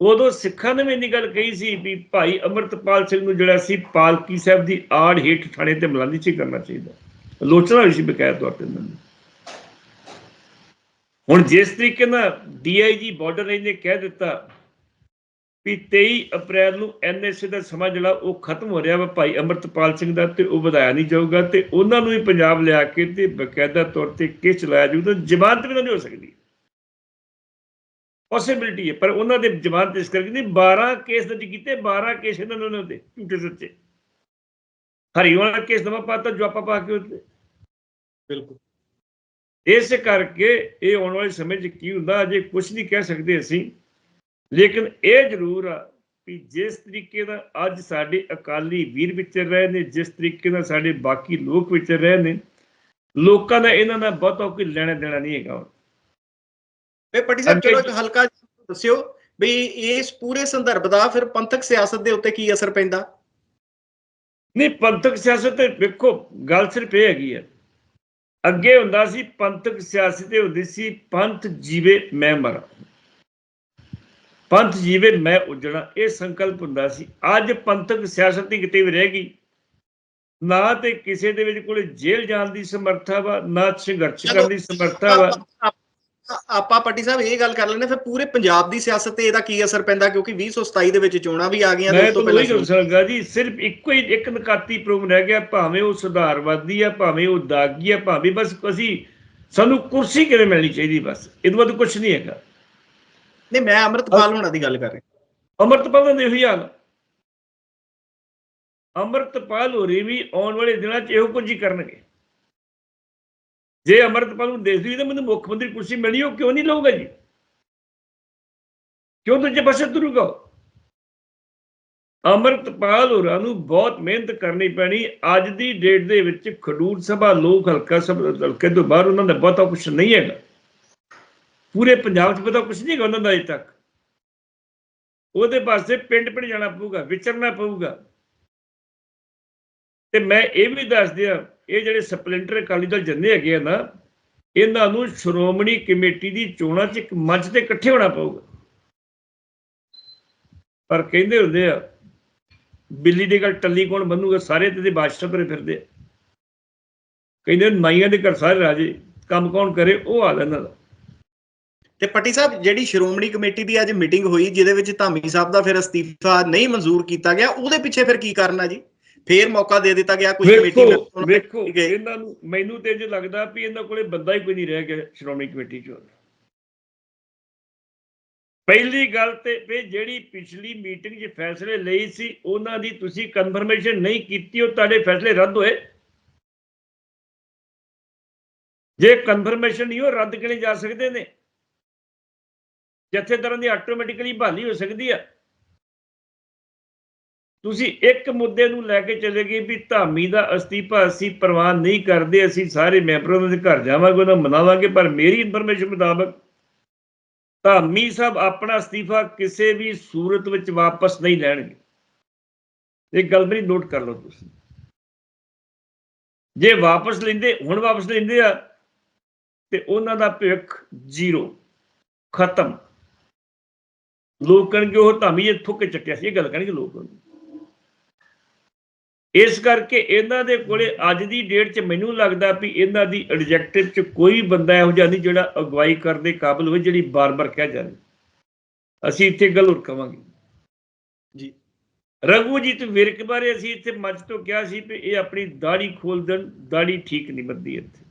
ਉਦੋਂ ਸਿੱਖਾਂ ਨੇ ਵੀ ਇੰਨੀ ਗੱਲ ਕਹੀ ਸੀ ਵੀ ਭਾਈ ਅਮਰਤਪਾਲ ਸਿੰਘ ਨੂੰ ਜਿਹੜਾ ਸੀ ਪਾਲਕੀ ਸਾਹਿਬ ਦੀ ਆੜ ਹੇਠ ਥਾਣੇ ਤੇ ਮਲਾਂਦੀ ਚ ਕਰਨਾ ਚਾਹੀਦਾ। ਆਲੋਚਨਾ ਹੋਈ ਸੀ ਬਕਾਇਦਾ ਤੌਰ ਤੇ ਹੁਣ ਜਿਸ ਤਰੀਕੇ ਨਾਲ ਡੀਆਈਜੀ ਬਾਰਡਰ ਰੇਂਜ ਨੇ ਕਹਿ ਦਿੱਤਾ ਵੀ 23 ਅਪ੍ਰੈਲ ਨੂੰ ਐਨਐਸਏ ਦਾ ਸਮਾਂ ਜਿਹੜਾ ਉਹ ਖਤਮ ਹੋ ਰਿਹਾ ਵਾ ਭਾਈ ਅਮਰਤਪਾਲ ਸਿੰਘ ਦਾ ਤੇ ਉਹ ਵਧਾਇਆ ਨਹੀਂ ਜਾਊਗਾ ਤੇ ਉਹਨਾਂ ਨੂੰ ਵੀ ਪੰਜਾਬ ਲਿਆ ਕੇ ਤੇ ਬਕਾਇਦਾ ਤੌਰ ਤੇ ਕੇਸ ਚਲਾਇਆ ਜਾਊਗਾ ਜ਼ਮਾਨਤ ਵੀ ਨਹੀਂ ਹੋ ਸਕਦੀ। ਪੋਸਿਬਿਲਿਟੀ ਹੈ ਪਰ ਉਹਨਾਂ ਦੇ ਜ਼ਮਾਨਤ ਇਸ ਕਰਕੇ ਨਹੀਂ 12 ਕੇਸ ਦਰਜ ਕੀਤੇ 12 ਕੇਸ ਇਹਨਾਂ ਨੇ ਉਹਦੇ ਝੂਠੇ ਸੱਚੇ। ਹਰੀ ਵਾਲਾ ਕੇਸ ਨਵਾਂ ਪਾਤਾ ਜਵਾਪਾ ਪਾ ਕੇ ਉੱਤੇ ਬਿਲਕੁਲ। ਇਸ ਕਰਕੇ ਇਹ ਆਉਣ ਵਾਲੇ ਸਮੇਂ 'ਚ ਕੀ ਹੁੰਦਾ ਅਜੇ ਕੁਝ ਨਹੀਂ ਕਹਿ ਸਕਦੇ ਅਸੀਂ। ਲੇਕਿਨ ਇਹ ਜ਼ਰੂਰ ਆ ਵੀ ਜਿਸ ਤਰੀਕੇ ਦਾ ਅੱਜ ਸਾਡੇ ਅਕਾਲੀ ਵੀਰ ਵਿਚਰ ਰਹੇ ਨੇ ਜਿਸ ਤਰੀਕੇ ਨਾਲ ਸਾਡੇ ਬਾਕੀ ਲੋਕ ਵਿਚਰ ਰਹੇ ਨੇ ਲੋਕਾਂ ਦਾ ਇਹਨਾਂ ਦਾ ਬਹੁਤਾ ਕੋਈ ਲੈਣਾ ਦੇਣਾ ਨਹੀਂ ਹੈਗਾ ਵੇ ਪੱਟੀ ਸਾਹਿਬ ਚਲੋ ਇੱਕ ਹਲਕਾ ਦੱਸਿਓ ਵੀ ਇਸ ਪੂਰੇ ਸੰਦਰਭ ਦਾ ਫਿਰ ਪੰਥਕ ਸਿਆਸਤ ਦੇ ਉੱਤੇ ਕੀ ਅਸਰ ਪੈਂਦਾ? ਨਹੀਂ ਪੰਥਕ ਸਿਆਸਤ ਤੇ ਵੇਖੋ ਗੱਲ ਸਿਰਫ ਇਹ ਹੈਗੀ ਹੈ ਅੱਗੇ ਹੁੰਦਾ ਸੀ ਪੰਥਕ ਸਿਆਸਤ ਤੇ ਹੁੰਦੀ ਸੀ ਪੰਥ ਜੀਵੇ ਮੈਂ ਮਰਾਂ। ਪੰਥ ਜੀਵੇ ਮੈਂ ਉਜੜਾ। ਇਹ ਸੰਕਲਪ ਹੁੰਦਾ ਸੀ। ਅੱਜ ਪੰਥਕ ਸਿਆਸਤ ਦੀ ਕਿਤੇ ਵੀ ਰਹਿ ਗਈ। ਨਾ ਤੇ ਕਿਸੇ ਦੇ ਵਿੱਚ ਕੋਲੇ ਜੇਲ੍ਹ ਜਾਣ ਦੀ ਸਮਰੱਥਾ ਵਾ ਨਾ ਸੰਘਰਸ਼ ਕਰਨ ਦੀ ਸਮਰੱਥਾ ਵਾ। ਆਪਾਂ- ਪੱਟੀ ਸਾਹਿਬ ਇਹ ਗੱਲ ਕਰ ਲੈਣੇ ਫਿਰ ਪੂਰੇ ਪੰਜਾਬ ਦੀ ਸਿਆਸਤ ਤੇ ਇਹਦਾ ਕੀ ਅਸਰ ਪੈਂਦਾ? ਕਿਉਂਕਿ 2027 ਦੇ ਵਿੱਚ ਚੋਣਾਂ ਵੀ ਆ ਗਈਆਂ ਮੈਂ ਉਸ ਤੋਂ ਪਹਿਲਾਂ ਦੱਸਾਂਗਾ ਜੀ ਸਿਰਫ ਇੱਕੋ ਹੀ ਇੱਕ ਨਕਾਤੀ ਪ੍ਰੋਗਰਾਮ ਰਹਿ ਗਿਆ ਭਾਵੇਂ ਉਹ ਸੁਧਾਰਵਾਦੀ ਆ ਭਾਵੇਂ ਉਹ ਦਾਗੀ ਆ ਭਾਵੇਂ ਬਸ ਅਸੀਂ ਸਾਨੂੰ ਕੁਰਸੀ ਕਿਵੇਂ ਮਿਲਣੀ ਚਾਹੀਦੀ ਬਸ? ਇਹਦੇ ਬਾਅਦ ਕੁਝ ਨਹੀਂ ਹੈਗਾ। ਨਹੀਂ ਮੈਂ ਅਮਰਤਪਾਲ ਹੋਣਾ ਦੀ ਗੱਲ ਕਰ ਰਿਹਾ। ਅਮਰਤਪਾਲ ਦਾ ਇਹੋ ਹੀ ਹਾਲ। ਅਮਰਤਪਾਲ ਹੋਰੀ ਵੀ ਆਉਣ ਵਾਲੇ ਦਿਨਾਂ 'ਚ ਇਹੋ ਕੁਝ ਹੀ ਕਰਨਗੇ। ਜੇ ਅਮਰਤਪਾਲ ਨੂੰ ਦੇਖਦੀ ਤਾਂ ਮੈਨੂੰ ਮੁੱਖ ਮੰਤਰੀ ਕੁਰਸੀ ਮਿਲੀ ਉਹ ਕਿਉਂ ਨਹੀਂ ਲਊਗਾ ਜੀ? ਕਿਉਂ ਦੂਜੇ ਪਾਸੇ ਤੁਰੂਗਾ? ਅਮਰਤਪਾਲ ਹੋਰਾਂ ਨੂੰ ਬਹੁਤ ਮਿਹਨਤ ਕਰਨੀ ਪੈਣੀ। ਅੱਜ ਦੀ ਡੇਟ ਦੇ ਵਿੱਚ ਖਡੂਰ ਸਭਾ ਲੋਕ ਹਲਕਾ ਸਭਾ ਹਲਕੇ ਤੋਂ ਬਾਹਰ ਉਹਨਾਂ ਦਾ ਬਹੁਤਾ ਕੁਝ ਨਹੀਂ ਹੈਗਾ। ਪੂਰੇ ਪੰਜਾਬ 'ਚ ਪਤਾ ਕੁਝ ਨਹੀਂ ਹੈਗਾ ਉਹਨਾਂ ਦਾ ਅਜੇ ਤੱਕ। ਉਹਦੇ ਵਾਸਤੇ ਪਿੰਡ ਪਿੰਡ ਜਾਣਾ ਪਊਗਾ, ਵਿਚਰਨਾ ਪਊਗਾ। ਤੇ ਮੈਂ ਇਹ ਵੀ ਦੱਸ ਦਿਆਂ, ਇਹ ਜਿਹੜੇ ਸਪਲੈਂਡਰ ਅਕਾਲੀ ਦਲ ਜੰਨੇ ਹੈਗੇ ਆ ਨਾ, ਇਹਨਾਂ ਨੂੰ ਸ਼੍ਰੋਮਣੀ ਕਮੇਟੀ ਦੀ ਚੋਣਾਂ 'ਚ ਇੱਕ ਮੰਚ ਤੇ ਇਕੱਠੇ ਹੋਣਾ ਪਊਗਾ। ਪਰ ਕਹਿੰਦੇ ਹੁੰਦੇ ਆ, ਬਿੱਲੀ ਦੇ ਘਰ ਟੱਲੀ ਕੌਣ ਬੰਨੂਗਾ ਸਾਰੇ ਤੇ ਦੇ ਬਾਦਸ਼ਾਹ ਤੁਰੇ ਫਿਰਦੇ ਆ। ਕਹਿੰਦੇ ਨਾਈਆਂ ਦੇ ਘਰ ਸਾਰੇ ਰਾਜੇ, ਕੰਮ ਕੌਣ ਕਰੇ, ਉਹ ਹਾਲ ਇਹਨਾਂ ਦਾ ਤੇ ਪੱਟੀ ਸਾਹਿਬ ਜਿਹੜੀ ਸ਼੍ਰੋਮਣੀ ਕਮੇਟੀ ਦੀ ਅੱਜ ਮੀਟਿੰਗ ਹੋਈ ਜਿਹਦੇ ਵਿੱਚ ਧਾਮੀ ਸਾਹਿਬ ਦਾ ਫਿਰ ਅਸਤੀਫਾ ਨਹੀਂ ਮਨਜ਼ੂਰ ਕੀਤਾ ਗਿਆ ਉਹਦੇ ਪਿੱਛੇ ਫਿਰ ਕੀ ਕਰਨਾ ਜੀ? ਫੇਰ ਮੌਕਾ ਦੇ ਦਿੱਤਾ ਗਿਆ ਕੋਈ ਕਮੇਟੀ ਮੈਂਬਰ- ਵੇਖੋ। ਇਹਨਾਂ ਨੂੰ ਮੈਨੂੰ ਤੇ ਜੇ ਲੱਗਦਾ ਵੀ ਇਹਨਾਂ ਕੋਲੇ ਬੰਦਾ ਹੀ ਕੋਈ ਨਹੀਂ ਰਹਿ ਗਿਆ ਸ਼੍ਰੋਮਣੀ ਕਮੇਟੀ ਚ। ਪਹਿਲੀ ਗੱਲ ਤੇ ਵੀ ਜਿਹੜੀ ਪਿਛਲੀ ਮੀਟਿੰਗ 'ਚ ਫੈਸਲੇ ਲਈ ਸੀ ਉਹਨਾਂ ਦੀ ਤੁਸੀਂ ਕਨਫਰਮੇਸ਼ਨ ਨਹੀਂ ਕੀਤੀ ਉਹ ਤੁਹਾਡੇ ਫੈਸਲੇ ਰੱਦ ਹੋਏ। ਜੇ ਕਨਫਰਮੇਸ਼ਨ ਨਹੀਂ ਹੋ ਰੱਦ ਕਿਵੇਂ ਜਾ ਸਕਦੇ ਨੇ? ਜਥੇਦਾਰਾਂ ਦੀ ਆਟੋਮੈਟਿਕਲੀ ਬਹਾਲੀ ਹੋ ਸਕਦੀ ਆ। ਤੁਸੀਂ ਇੱਕ ਮੁੱਦੇ ਨੂੰ ਲੈ ਕੇ ਚਲੇ ਗਏ ਵੀ ਧਾਮੀ ਦਾ ਅਸਤੀਫਾ ਅਸੀਂ ਪ੍ਰਵਾਨ ਨਹੀਂ ਕਰਦੇ, ਅਸੀਂ ਸਾਰੇ ਮੈਂਬਰਾਂ ਦੇ ਘਰ ਜਾਵਾਂਗੇ, ਉਹਨਾਂ ਨੂੰ ਮਨਾਵਾਂਗੇ, ਪਰ ਮੇਰੀ ਇਨਫੋਰਮੇਸ਼ਨ ਮੁਤਾਬਕ ਧਾਮੀ ਸਾਹਿਬ ਆਪਣਾ ਅਸਤੀਫਾ ਕਿਸੇ ਵੀ ਸੂਰਤ ਵਿੱਚ ਵਾਪਸ ਨਹੀਂ ਲੈਣਗੇ। ਇਹ ਗੱਲ ਮੇਰੀ ਨੋਟ ਕਰ ਲਓ ਤੁਸੀਂ। ਜੇ ਵਾਪਸ ਲੈਂਦੇ, ਹੁਣ ਵਾਪਸ ਲੈਂਦੇ ਆ, ਤੇ ਉਹਨਾਂ ਦਾ ਭਵਿੱਖ ਜ਼ੀਰੋ, ਖਤਮ। ਲੋਕ ਕਹਿਣਗੇ ਉਹ ਧਾਮੀ ਇਹ ਥੁੱਕ ਕੇ ਚੱਕਿਆ ਸੀ ਇਹ ਗੱਲ ਕਹਿਣਗੇ ਲੋਕ ਇਸ ਕਰਕੇ ਇਹਨਾਂ ਦੇ ਕੋਲੇ ਅੱਜ ਦੀ ਡੇਟ 'ਚ ਮੈਨੂੰ ਲੱਗਦਾ ਵੀ ਇਹਨਾਂ ਦੀ ਐਡਜੈਕਟਿਵ 'ਚ ਕੋਈ ਬੰਦਾ ਇਹੋ ਜਿਹਾ ਨਹੀਂ ਜਿਹੜਾ ਅਗਵਾਈ ਕਰਨ ਦੇ ਕਾਬਿਲ ਹੋਵੇ ਜਿਹੜੀ ਬਾਰ-ਬਾਰ ਕਹਿ ਜਾਵੇ ਅਸੀਂ ਇੱਥੇ ਗੱਲ ਹੋਰ ਕਵਾਂਗੇ। ਜੀ। ਰਘੂਜੀਤ ਵਿਰਕ ਬਾਰੇ ਅਸੀਂ ਇੱਥੇ ਮੰਚ ਤੋਂ ਕਿਹਾ ਸੀ ਵੀ ਇਹ ਆਪਣੀ ਦਾੜੀ ਖੋਲ ਦੇਣ ਦਾੜੀ ਠੀਕ ਨਹੀਂ ਬੰਦੀ ਇੱਥੇ।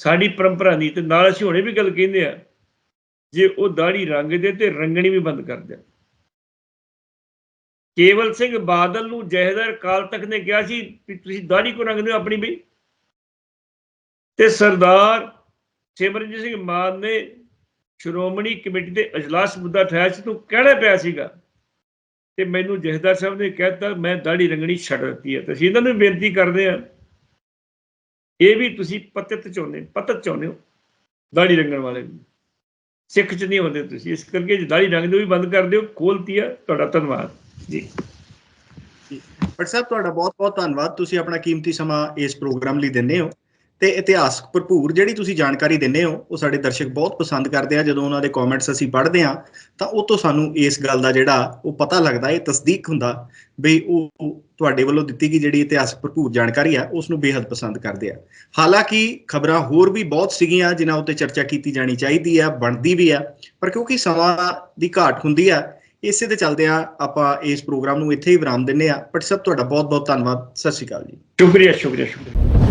ਸਾਡੀ ਪਰੰਪਰਾ ਨਹੀਂ ਤੇ ਨਾਲ ਅਸੀਂ ਹੁਣੇ ਵੀ ਗੱਲ ਕਹਿੰਦੇ ਆ ਜੇ ਉਹ ਦਾੜੀ ਰੰਗਦੇ ਤੇ ਰੰਗਣੀ ਵੀ ਬੰਦ ਕਰ ਦੇਣ ਕੇਵਲ ਸਿੰਘ ਬਾਦਲ ਨੂੰ ਜਹਦਰ ਕਾਲ ਤੱਕ ਨੇ ਕਿਹਾ ਸੀ ਵੀ ਤੁਸੀਂ ਦਾੜੀ ਕੋ ਰੰਗਦੇ ਹੋ ਆਪਣੀ ਵੀ? ਤੇ ਸਰਦਾਰ ਸਿਮਰਨਜੀਤ ਸਿੰਘ ਮਾਨ ਨੇ ਸ਼੍ਰੋਮਣੀ ਕਮੇਟੀ ਦੇ ਅਜਲਾਸ ਮੁੱਦਾ ਉਠਾਇਆ ਸੀ, ਤੂੰ ਕਹਿਣਾ ਪਿਆ ਸੀਗਾ। ਤੇ ਮੈਨੂੰ ਜਹਦਰ ਸਾਹਿਬ ਨੇ ਕਹਿਤਾ, ਮੈਂ ਦਾੜੀ ਰੰਗਣੀ ਛੱਡ ਦਿੱਤੀ ਹੈ। ਤੇ ਅਸੀਂ ਇਹਨਾਂ ਨੂੰ ਬੇਨਤੀ ਕਰਦੇ ਆ ਇਹ ਵੀ ਤੁਸੀਂ ਪਤਿਤ ਚਾਹੁੰਦੇ, ਪਤਤ ਚਾਹੁੰਦੇ ਹੋ ਦਾੜੀ ਰੰਗਣ ਵਾਲੇ ਵੀ ਸਿੱਖ ਚ ਨਹੀਂ ਹੁੰਦੇ ਤੁਸੀਂ। ਇਸ ਕਰਕੇ ਜੇ ਰੰਗ ਰੰਗਦੇ ਵੀ ਬੰਦ ਕਰ ਦਿਓ, ਖੋਲਤੀ ਆ, ਤੁਹਾਡਾ ਧੰਨਵਾਦ। ਜੀ। ਬਟ ਸਾਹਿਬ, ਤੁਹਾਡਾ ਬਹੁਤ-ਬਹੁਤ ਧੰਨਵਾਦ। ਤੁਸੀਂ ਆਪਣਾ ਕੀਮਤੀ ਸਮਾਂ ਇਸ ਪ੍ਰੋਗਰਾਮ ਲਈ ਦਿੰਦੇ ਹੋ। ਤੇ ਇਤਿਹਾਸਕ ਭਰਪੂਰ ਜਿਹੜੀ ਤੁਸੀਂ ਜਾਣਕਾਰੀ ਦਿੰਦੇ ਹੋ, ਉਹ ਸਾਡੇ ਦਰਸ਼ਕ ਬਹੁਤ ਪਸੰਦ ਕਰਦੇ ਆ। ਜਦੋਂ ਉਹਨਾਂ ਦੇ ਕਮੈਂਟਸ ਅਸੀਂ ਪੜ੍ਹਦੇ ਆ ਤਾਂ ਉਹ ਤੋਂ ਸਾਨੂੰ ਇਸ ਗੱਲ ਦਾ ਜਿਹੜਾ ਉਹ ਪਤਾ ਲੱਗਦਾ, ਇਹ ਤਸਦੀਕ ਹੁੰਦਾ ਵੀ ਉਹ ਤੁਹਾਡੇ ਵੱਲੋਂ ਦਿੱਤੀ ਗਈ ਜਿਹੜੀ ਇਤਿਹਾਸਕ ਭਰਪੂਰ ਜਾਣਕਾਰੀ ਆ ਉਸ ਨੂੰ ਬੇहद ਪਸੰਦ ਕਰਦੇ ਆ। ਹਾਲਾਂਕਿ ਖਬਰਾਂ ਹੋਰ ਵੀ ਬਹੁਤ ਸੀਗੀਆਂ, ਜਿਨ੍ਹਾਂ ਉੱਤੇ ਚਰਚਾ ਕੀਤੀ ਜਾਣੀ ਚਾਹੀਦੀ ਆ, ਬਣਦੀ ਵੀ ਆ, ਪਰ ਕਿਉਂਕਿ ਸਮਾਂ ਦੀ ਘਾਟ ਹੁੰਦੀ ਆ, ਇਸੇ ਦੇ ਚੱਲਦੇ ਆ ਆਪਾਂ ਇਸ ਪ੍ਰੋਗਰਾਮ ਨੂੰ ਇੱਥੇ ਹੀ ਵਿਰਾਮ ਦਿੰਨੇ ਆ ਭੱਟ ਸਭ ਤੁਹਾਡਾ ਬਹੁਤ ਬਹੁਤ ਧੰਨਵਾਦ। ਸਤਿ ਸ਼੍ਰੀ ਅਕਾਲ ਜੀ। ਸ਼ੁਕਰੀਆ ਸ਼ੁਕਰੀਆ ਸ਼ੁਕਰੀਆ।